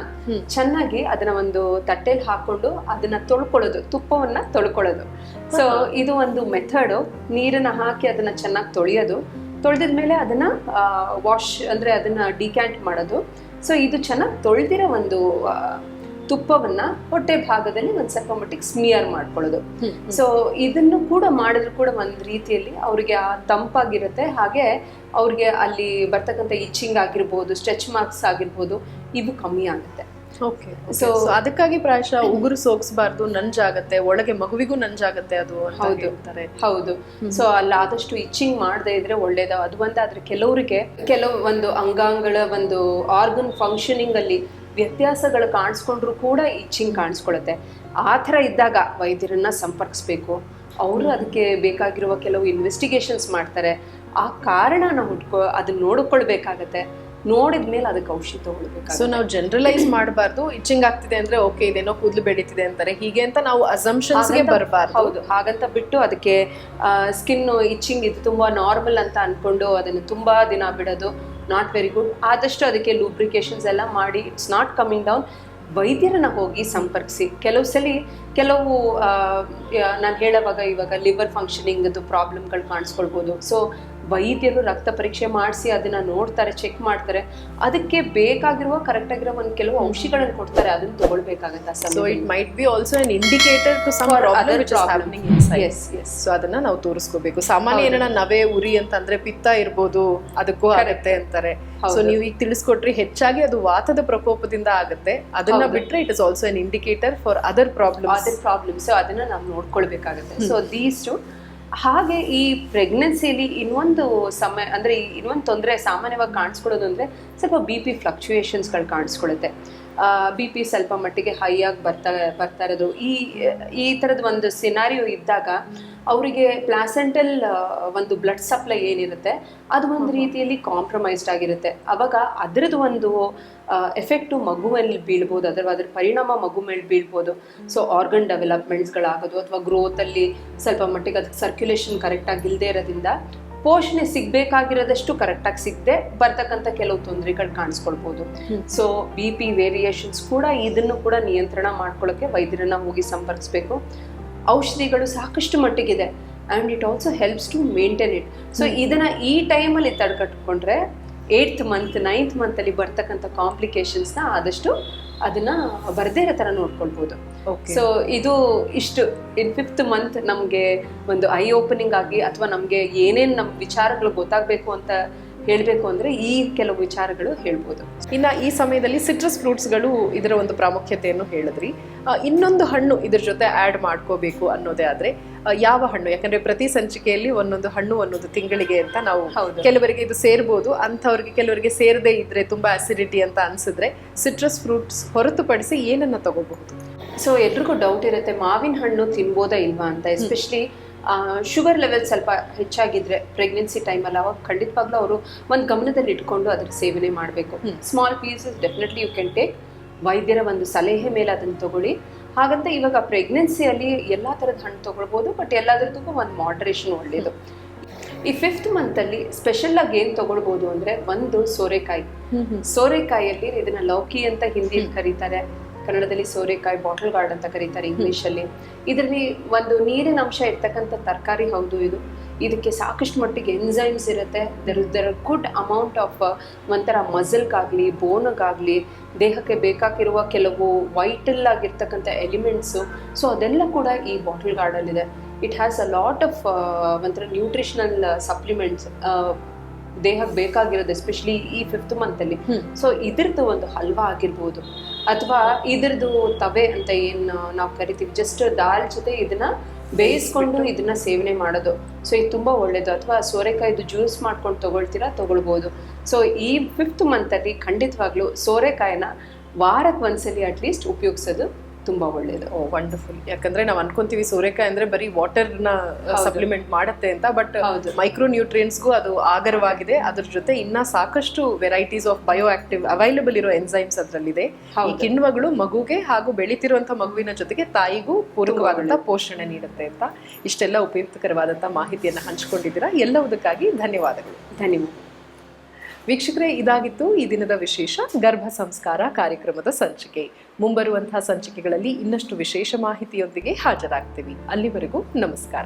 ಚೆನ್ನಾಗಿ ಅದನ್ನ ಒಂದು ತಟ್ಟೆಲಿ ಹಾಕೊಂಡು ಅದನ್ನ ತೊಳ್ಕೊಳ್ಳೋದು ತುಪ್ಪವನ್ನ ತೊಳ್ಕೊಳ್ಳೋದು. ಸೊ ಇದು ಒಂದು ಮೆಥಡ್ ನೀರನ್ನ ಹಾಕಿ ಅದನ್ನ ಚೆನ್ನಾಗಿ ತೊಳೆಯೋದು. ತೊಳೆದಿದ್ಮೇಲೆ ಅದನ್ನ ವಾಶ್ ಅಂದ್ರೆ ಅದನ್ನ ಡಿಕ್ಯಾಂಟ್ ಮಾಡೋದು. ಸೊ ಇದು ಚೆನ್ನಾಗಿ ತೊಳೆದಿರೋ ಒಂದು ತುಪ್ಪವನ್ನ ಹೊಟ್ಟೆ ಭಾಗದಲ್ಲಿ ಒಂದು ಸ್ವಲ್ಪ ಮಟ್ಟಿಗೆ ಸ್ಮಿಯರ್ ಮಾಡ್ಕೊಳ್ಳೋದು. ಸೊ ಇದನ್ನು ಕೂಡ ಮಾಡಿದ್ರು ಕೂಡ ಒಂದು ರೀತಿಯಲ್ಲಿ ಅವ್ರಿಗೆ ಆ ತಂಪಾಗಿರುತ್ತೆ. ಹಾಗೆ ಅವ್ರಿಗೆ ಅಲ್ಲಿ ಬರ್ತಕ್ಕಂಥ ಇಚ್ಚಿಂಗ್ ಆಗಿರ್ಬೋದು ಸ್ಟ್ರೆಚ್ ಮಾರ್ಕ್ಸ್ ಆಗಿರ್ಬೋದು ಇವು ಕಮ್ಮಿ ಆಗುತ್ತೆ. ಓಕೆ ಸೊ ಅದಕ್ಕಾಗಿ ಪ್ರಾಯಶಃ ಉಗುರು ಸೋಗಿಸಬಾರ್ದು ನಂಜಾಗತ್ತೆ ಒಳಗೆ ಮಗುವಿಗೂ ನಂಜಾಗತ್ತೆ ಅದು ಹೌದು. ಹೌದು. ಸೊ ಅಲ್ಲಿ ಆದಷ್ಟು ಇಚ್ಚಿಂಗ್ ಮಾಡದೇ ಇದ್ರೆ ಒಳ್ಳೇದ. ಅದು ಒಂದಾದ್ರೆ ಕೆಲವರಿಗೆ ಕೆಲವು ಒಂದು ಅಂಗಾಂಗಗಳ ಒಂದು ಆರ್ಗನ್ ಫಂಕ್ಷನಿಂಗ್ ಅಲ್ಲಿ ವ್ಯತ್ಯಾಸಗಳು ಕಾಣಿಸ್ಕೊಂಡ್ರು ಕೂಡ ಇಚ್ಚಿಂಗ್ ಕಾಣಿಸ್ಕೊಳತ್ತೆ. ಆ ಥರ ಇದ್ದಾಗ ವೈದ್ಯರನ್ನ ಸಂಪರ್ಕಿಸ್ಬೇಕು. ಅವರು ಅದಕ್ಕೆ ಬೇಕಾಗಿರುವ ಕೆಲವು ಇನ್ವೆಸ್ಟಿಗೇಷನ್ಸ್ ಮಾಡ್ತಾರೆ. ಆ ಕಾರಣನ ನಾವು ಅದನ್ನ ನೋಡ್ಕೊಳ್ಬೇಕಾಗತ್ತೆ. ನೋಡಿದ ಮೇಲೆ ಅದಕ್ಕೆ ಔಷಧಿ ಸೊ ತಗೊಳ್ಬೇಕಾಗುತ್ತೆ ನಾವು ಜನರಲೈಸ್ ಮಾಡಬಾರ್ದು. ಇಚ್ಚಿಂಗ್ ಆಗ್ತಿದೆ ಅಂದ್ರೆ ಓಕೆ ಇದೇನೋ ಕೂದಲು ಬೆಳೀತಿದೆ ಅಂತಾರೆ. ಹೀಗೆ ಅಂತ ನಾವು ಅಸಂಪ್ಷನ್ಸ್ಗೆ ಹಾಗಂತ- ಬರಬಾರ್ದು. ಹೌದು. ಹಾಗಂತ ಬಿಟ್ಟು ಅದಕ್ಕೆ ಸ್ಕಿನ್ ಇಚ್ಚಿಂಗ್ ಇದು ತುಂಬಾ ನಾರ್ಮಲ್ ಅಂತ ಅನ್ಕೊಂಡು ಅದನ್ನು ತುಂಬಾ ದಿನ ಬಿಡೋದು ನಾಟ್ ವೆರಿ ಗುಡ್ ಆದಷ್ಟು ಅದಕ್ಕೆ ಲೂಬ್ರಿಕೇಶನ್ಸ್ ಎಲ್ಲ ಮಾಡಿ ಇಟ್ಸ್ ನಾಟ್ ಕಮಿಂಗ್ ಡೌನ್ ವೈದ್ಯರನ್ನ ಹೋಗಿ ಸಂಪರ್ಕಿಸಿ. ಕೆಲವು ಸಲ ಕೆಲವು ನಾನು ಹೇಳುವಾಗ ಇವಾಗ ಲಿವರ್ ಫಂಕ್ಷನಿಂಗ್ದು ಪ್ರಾಬ್ಲಮ್ಗಳು ಕಾಣಿಸ್ಕೊಳ್ಬೋದು. ಸೊ ವೈದ್ಯರು ರಕ್ತ ಪರೀಕ್ಷೆ ಮಾಡಿಸಿ ಅದನ್ನು ನೋಡ್ತಾರೆ ಚೆಕ್ ಮಾಡ್ತಾರೆ. ಅದಕ್ಕೆ ಬೇಕಾಗಿರುವ ಕರೆಕ್ಟ್ ಆಗಿರೋ ಒಂದು ಕೆಲವು ಔಷಧಿಗಳನ್ನು ಕೊಡ್ತಾರೆ ಅದನ್ನು ತಗೊಳ್ಬೇಕಾಗತ್ತೆ so it might be also an indicator to some problem which is. Happening Yes, yes. So ಅದನ್ನ ನಾವು ತೋರಿಸ್ಕೋಬೇಕು. ಸಾಮಾನ್ಯ. ಏನನ ನವೆ ಉರಿ ಅಂತಂದ್ರೆ ಪಿತ್ತ ಇರ್ಬೋದು ಅದಕ್ಕೂ ಆಗುತ್ತೆ ಅಂತಾರೆ. ಸೊ. ನೀವು ಈಗ ತಿಳಿಸ್ಕೊಟ್ರಿ ಹೆಚ್ಚಾಗಿ ಅದು ವಾತದ ಪ್ರಕೋಪದಿಂದ ಆಗುತ್ತೆ. ಅದನ್ನ. ಬಿಟ್ರೆ it is also an indicator for other problem other problem so ಅದನ್ನ ನಾವು ನೋಡ್ಕೊಳ್ಬೇಕಾಗುತ್ತೆ. ಸೊ ದೀಸ್ಟು ಹಾಗೆ ಈ ಪ್ರೆಗ್ನೆನ್ಸಿಯಲ್ಲಿ ಇನ್ನೊಂದು ಸಮಯ, ಅಂದರೆ ಇನ್ನೊಂದು ತೊಂದರೆ ಸಾಮಾನ್ಯವಾಗಿ ಕಾಣಿಸ್ಕೊಳ್ಳೋದು ಅಂದರೆ ಸ್ವಲ್ಪ ಬಿ ಪಿ ಫ್ಲಕ್ಚುಯೇಷನ್ಸ್ಗಳು ಕಾಣಿಸ್ಕೊಳ್ಳುತ್ತೆ. ಬಿ ಪಿ ಸ್ವಲ್ಪ ಮಟ್ಟಿಗೆ ಹೈ ಆಗಿ ಬರ್ತಾ ಬರ್ತಾ ಇರೋದು. ಈ ಈ ಥರದ ಒಂದು ಸಿನಾರಿಯೋ ಇದ್ದಾಗ ಅವರಿಗೆ ಪ್ಲಾಸೆಂಟಲ್ ಒಂದು ಬ್ಲಡ್ ಸಪ್ಲೈ ಏನಿರುತ್ತೆ ಅದು ಒಂದು ರೀತಿಯಲ್ಲಿ ಕಾಂಪ್ರಮೈಸ್ಡ್ ಆಗಿರುತ್ತೆ. ಅವಾಗ ಅದರದ್ದು ಒಂದು ಎಫೆಕ್ಟು ಮಗುವಲ್ಲಿ ಬೀಳ್ಬೋದು ಅದರ ಅದರ ಪರಿಣಾಮ ಮಗು ಮೇಲೆ ಬೀಳ್ಬೋದು. ಸೊ ಆರ್ಗನ್ ಡೆವಲಪ್ಮೆಂಟ್ಸ್ಗಳಾಗೋದು ಅಥವಾ ಗ್ರೋತಲ್ಲಿ ಸ್ವಲ್ಪ ಮಟ್ಟಿಗೆ ಅದಕ್ಕೆ ಸರ್ಕ್ಯುಲೇಷನ್ ಕರೆಕ್ಟಾಗಿ ಇಲ್ಲದೆ ಇರೋದ್ರಿಂದ ಪೋಷಣೆ ಸಿಗ್ಬೇಕಾಗಿರೋದಷ್ಟು ಕರೆಕ್ಟಾಗಿ ಸಿಗದೆ ಬರ್ತಕ್ಕಂಥ ಕೆಲವು ತೊಂದರೆಗಳು ಕಾಣಿಸ್ಕೊಳ್ಬೋದು. ಸೊ ಬಿ ಪಿ ವೇರಿಯೇಷನ್ಸ್ ಕೂಡ ಇದನ್ನು ಕೂಡ ನಿಯಂತ್ರಣ ಮಾಡ್ಕೊಳ್ಳೋಕ್ಕೆ ವೈದ್ಯರನ್ನ ಹೋಗಿ ಸಂಪರ್ಕಿಸ್ಬೇಕು. ಔಷಧಿಗಳು ಸಾಕಷ್ಟು ಮಟ್ಟಿಗಿದೆ. And it also helps to maintain it so ಇದನ್ನ ಈ ಟೈಮಲ್ಲಿ ತಡೆಗಟ್ಕೊಂಡ್ರೆ ಏಯ್ತ್ ಮಂತ್ ನೈನ್ತ್ ಮಂತಲ್ಲಿ ಬರ್ತಕ್ಕಂಥ ಕಾಂಪ್ಲಿಕೇಶನ್ಸ್ನ ಆದಷ್ಟು ಅದನ್ನ ಬರದೇ ಇರೋ ಥರ ನೋಡ್ಕೊಳ್ಬೋದು. ಸೊ ಇದು ಇಷ್ಟು. ಇನ್ ಫಿಫ್ತ್ ಮಂತ್ ನಮಗೆ ಒಂದು ಐ ಓಪನಿಂಗ್ ಆಗಿ ಅಥವಾ ನಮಗೆ ಏನೇನು ನಮ್ಮ ವಿಚಾರಗಳು ಗೊತ್ತಾಗಬೇಕು ಅಂತ ಹೇಳಬೇಕು ಅಂದರೆ ಈ ಕೆಲವು ವಿಚಾರಗಳು ಹೇಳ್ಬೋದು. ಇನ್ನು ಈ ಸಮಯದಲ್ಲಿ ಸಿಟ್ರಸ್ ಫ್ರೂಟ್ಸ್ಗಳು ಇದರ ಒಂದು ಪ್ರಾಮುಖ್ಯತೆಯನ್ನು ಹೇಳಿದ್ರಿ. ಇನ್ನೊಂದು ಹಣ್ಣು ಇದ್ರ ಜೊತೆ ಆಡ್ ಮಾಡ್ಕೋಬೇಕು ಅನ್ನೋದೇ ಆದ್ರೆ ಯಾವ ಹಣ್ಣು? ಯಾಕಂದ್ರೆ ಪ್ರತಿ ಸಂಚಿಕೆಯಲ್ಲಿ ಒಂದೊಂದು ಹಣ್ಣು ಒಂದೊಂದು ತಿಂಗಳಿಗೆ ಅಂತ ನಾವು ಕೆಲವರಿಗೆ ಇದು ಸೇರ್ಬೋದು. ಅಂಥವ್ರಿಗೆ ಕೆಲವರಿಗೆ ಸೇರದೇ ಇದ್ರೆ ತುಂಬಾ ಅಸಿಡಿಟಿ ಅಂತ ಅನ್ಸಿದ್ರೆ ಸಿಟ್ರಸ್ ಫ್ರೂಟ್ಸ್ ಹೊರತುಪಡಿಸಿ ಏನನ್ನ ತಗೋಬಹುದು? ಸೊ ಎಲ್ರಿಗೂ ಡೌಟ್ ಇರುತ್ತೆ ಮಾವಿನ ಹಣ್ಣು ತಿನ್ಬೋದಾ ಇಲ್ವಾ ಅಂತ ಎಸ್ಪೆಷಲಿ ಶುಗರ್ ಲೆವೆಲ್ ಸ್ವಲ್ಪ ಹೆಚ್ಚಾಗಿದ್ರೆ ಪ್ರೆಗ್ನೆನ್ಸಿ ಟೈಮಲ್ಲಿ ಅವಾಗ ಖಂಡಿತವಾಗ್ಲೂ ಅವರು ಒಂದು ಗಮನದಲ್ಲಿ ಇಟ್ಕೊಂಡು ಅದ್ರ ಸೇವನೆ ಮಾಡಬೇಕು. Small pieces definitely you can take ವೈದ್ಯರ ಒಂದು ಸಲಹೆ ಮೇಲೆ ಅದನ್ನು ತಗೊಳ್ಳಿ. ಹಾಗಂತ ಇವಾಗ ಪ್ರೆಗ್ನೆನ್ಸಿಯಲ್ಲಿ ಎಲ್ಲ ಥರದ ಹಣ್ಣು ತೊಗೊಳ್ಬೋದು ಬಟ್ ಎಲ್ಲದರದಕ್ಕೂ ಒಂದು ಮಾಡ್ರೇಷನ್ ಒಳ್ಳೆಯದು ಈ ಫಿಫ್ತ್ ಮಂತಲ್ಲಿ ಸ್ಪೆಷಲ್ ಆಗಿ ಏನು ತಗೊಳ್ಬೋದು ಅಂದರೆ ಒಂದು ಸೋರೆಕಾಯಿ. ಸೋರೆಕಾಯಿಯಲ್ಲಿ ಇದನ್ನ ಲೌಕಿ ಅಂತ ಹಿಂದಿಯಲ್ಲಿ ಕರೀತಾರೆ. ಕನ್ನಡದಲ್ಲಿ ಸೋರೆಕಾಯಿ ಬಾಟಲ್ ಗಾರ್ಡ್ ಅಂತ ಕರೀತಾರೆ ಇಂಗ್ಲಿಷ್ ಅಲ್ಲಿ ಇದರಲ್ಲಿ ಒಂದು ನೀರಿನ ಅಂಶ ಇರ್ತಕ್ಕಂಥ ತರಕಾರಿ ಹೌದು ಇದು. ಇದಕ್ಕೆ ಸಾಕಷ್ಟು ಮಟ್ಟಿಗೆ ಎನ್ಸೈಮ್ಸ್ ಇರುತ್ತೆ. There there good amount of ಒಂಥರ ಮಸಲ್ಗಾಗಲಿ, ಬೋನಗಾಗಲಿ, ದೇಹಕ್ಕೆ ಬೇಕಾಗಿರುವ ಕೆಲವು ವೈಟಲ್ ಆಗಿರ್ತಕ್ಕಂಥ ಎಲಿಮೆಂಟ್ಸು ಸೊ ಅದೆಲ್ಲ ಕೂಡ ಈ bottle ಗಾರ್ಡಲ್ಲಿದೆ. It has a lot of ಒಂಥರ ನ್ಯೂಟ್ರಿಷನಲ್ ಸಪ್ಲಿಮೆಂಟ್ಸ್ ದೇಹಕ್ಕೆ ಬೇಕಾಗಿರೋದು ಎಸ್ಪೆಷಲಿ ಈ ಫಿಫ್ತ್ ಮಂತಲ್ಲಿ ಸೊ ಇದ್ರದ್ದು ಒಂದು ಹಲ್ವಾ ಆಗಿರ್ಬೋದು. ಅಥವಾ ಇದ್ರದ್ದು ತವೆ ಅಂತ ಏನು ನಾವು ಕರಿತೀವಿ ಜಸ್ಟ್ ದಾಲ್ ಜೊತೆ ಇದನ್ನ ಬೇಯಿಸ್ಕೊಂಡು ಇದನ್ನ ಸೇವನೆ ಮಾಡೋದು. ಸೊ ಇದು ತುಂಬಾ ಒಳ್ಳೇದು. ಅಥವಾ ಸೋರೆಕಾಯಿದು ಜ್ಯೂಸ್ ಮಾಡ್ಕೊಂಡು ತಗೊಳ್ತೀರಾ ತಗೊಳ್ಬೋದು. ಸೊ ಈ ಫಿಫ್ತ್ ಮಂತಲ್ಲಿ ಖಂಡಿತವಾಗ್ಲೂ ಸೋರೆಕಾಯಿನ ವಾರಕ್ಕೆ ಒಂದ್ಸಲಿ ಅಟ್ಲೀಸ್ಟ್ ಉಪಯೋಗಿಸೋದು ತುಂಬಾ ಒಳ್ಳೇದು. ಓ ವಂಡರ್ಫುಲ್ ಯಾಕಂದ್ರೆ ನಾವು ಅನ್ಕೊಂತೀವಿ ಸೂರ್ಯಕಾಯಿ ಅಂದ್ರೆ ಬರೀ ವಾಟರ್ನ ಸಪ್ಲಿಮೆಂಟ್ ಮಾಡುತ್ತೆ ಅಂತ ಬಟ್. ಮೈಕ್ರೋ ನ್ಯೂಟ್ರಿಯೆಂಟ್ಸ್ಗೂ ಅದು ಆಗರವಾಗಿದೆ. ಅದ್ರ ಜೊತೆ ಇನ್ನ ಸಾಕಷ್ಟು varieties of bio active available ಇರೋ ಎನ್ಸೈಮ್ಸ್ ಅದರಲ್ಲಿದೆ. ಈ ಕಿಣ್ವಗಳು ಮಗುಗೆ ಹಾಗೂ ಬೆಳಿತಿರುವಂತ ಮಗುವಿನ ಜೊತೆಗೆ ತಾಯಿಗೂ ಪೂರಕವಾದಂತ ಪೋಷಣೆ ನೀಡುತ್ತೆ ಅಂತ ಇಷ್ಟೆಲ್ಲ ಉಪಯುಕ್ತಕರವಾದಂತಹ ಮಾಹಿತಿಯನ್ನ ಹಂಚಿಕೊಂಡಿದ್ದೀರಾ. ಎಲ್ಲವುದಕ್ಕಾಗಿ ಧನ್ಯವಾದಗಳು. ಧನ್ಯವಾದ. ವೀಕ್ಷಕರೇ, ಇದಾಗಿತ್ತು ಈ ದಿನದ ವಿಶೇಷ ಗರ್ಭ ಸಂಸ್ಕಾರ ಕಾರ್ಯಕ್ರಮದ ಸಂಚಿಕೆ. ಮುಂಬರುವಂತಹ ಸಂಚಿಕೆಗಳಲ್ಲಿ ಇನ್ನಷ್ಟು ವಿಶೇಷ ಮಾಹಿತಿಯೊಂದಿಗೆ ಹಾಜರಾಗ್ತೀವಿ. ಅಲ್ಲಿವರೆಗೂ ನಮಸ್ಕಾರ.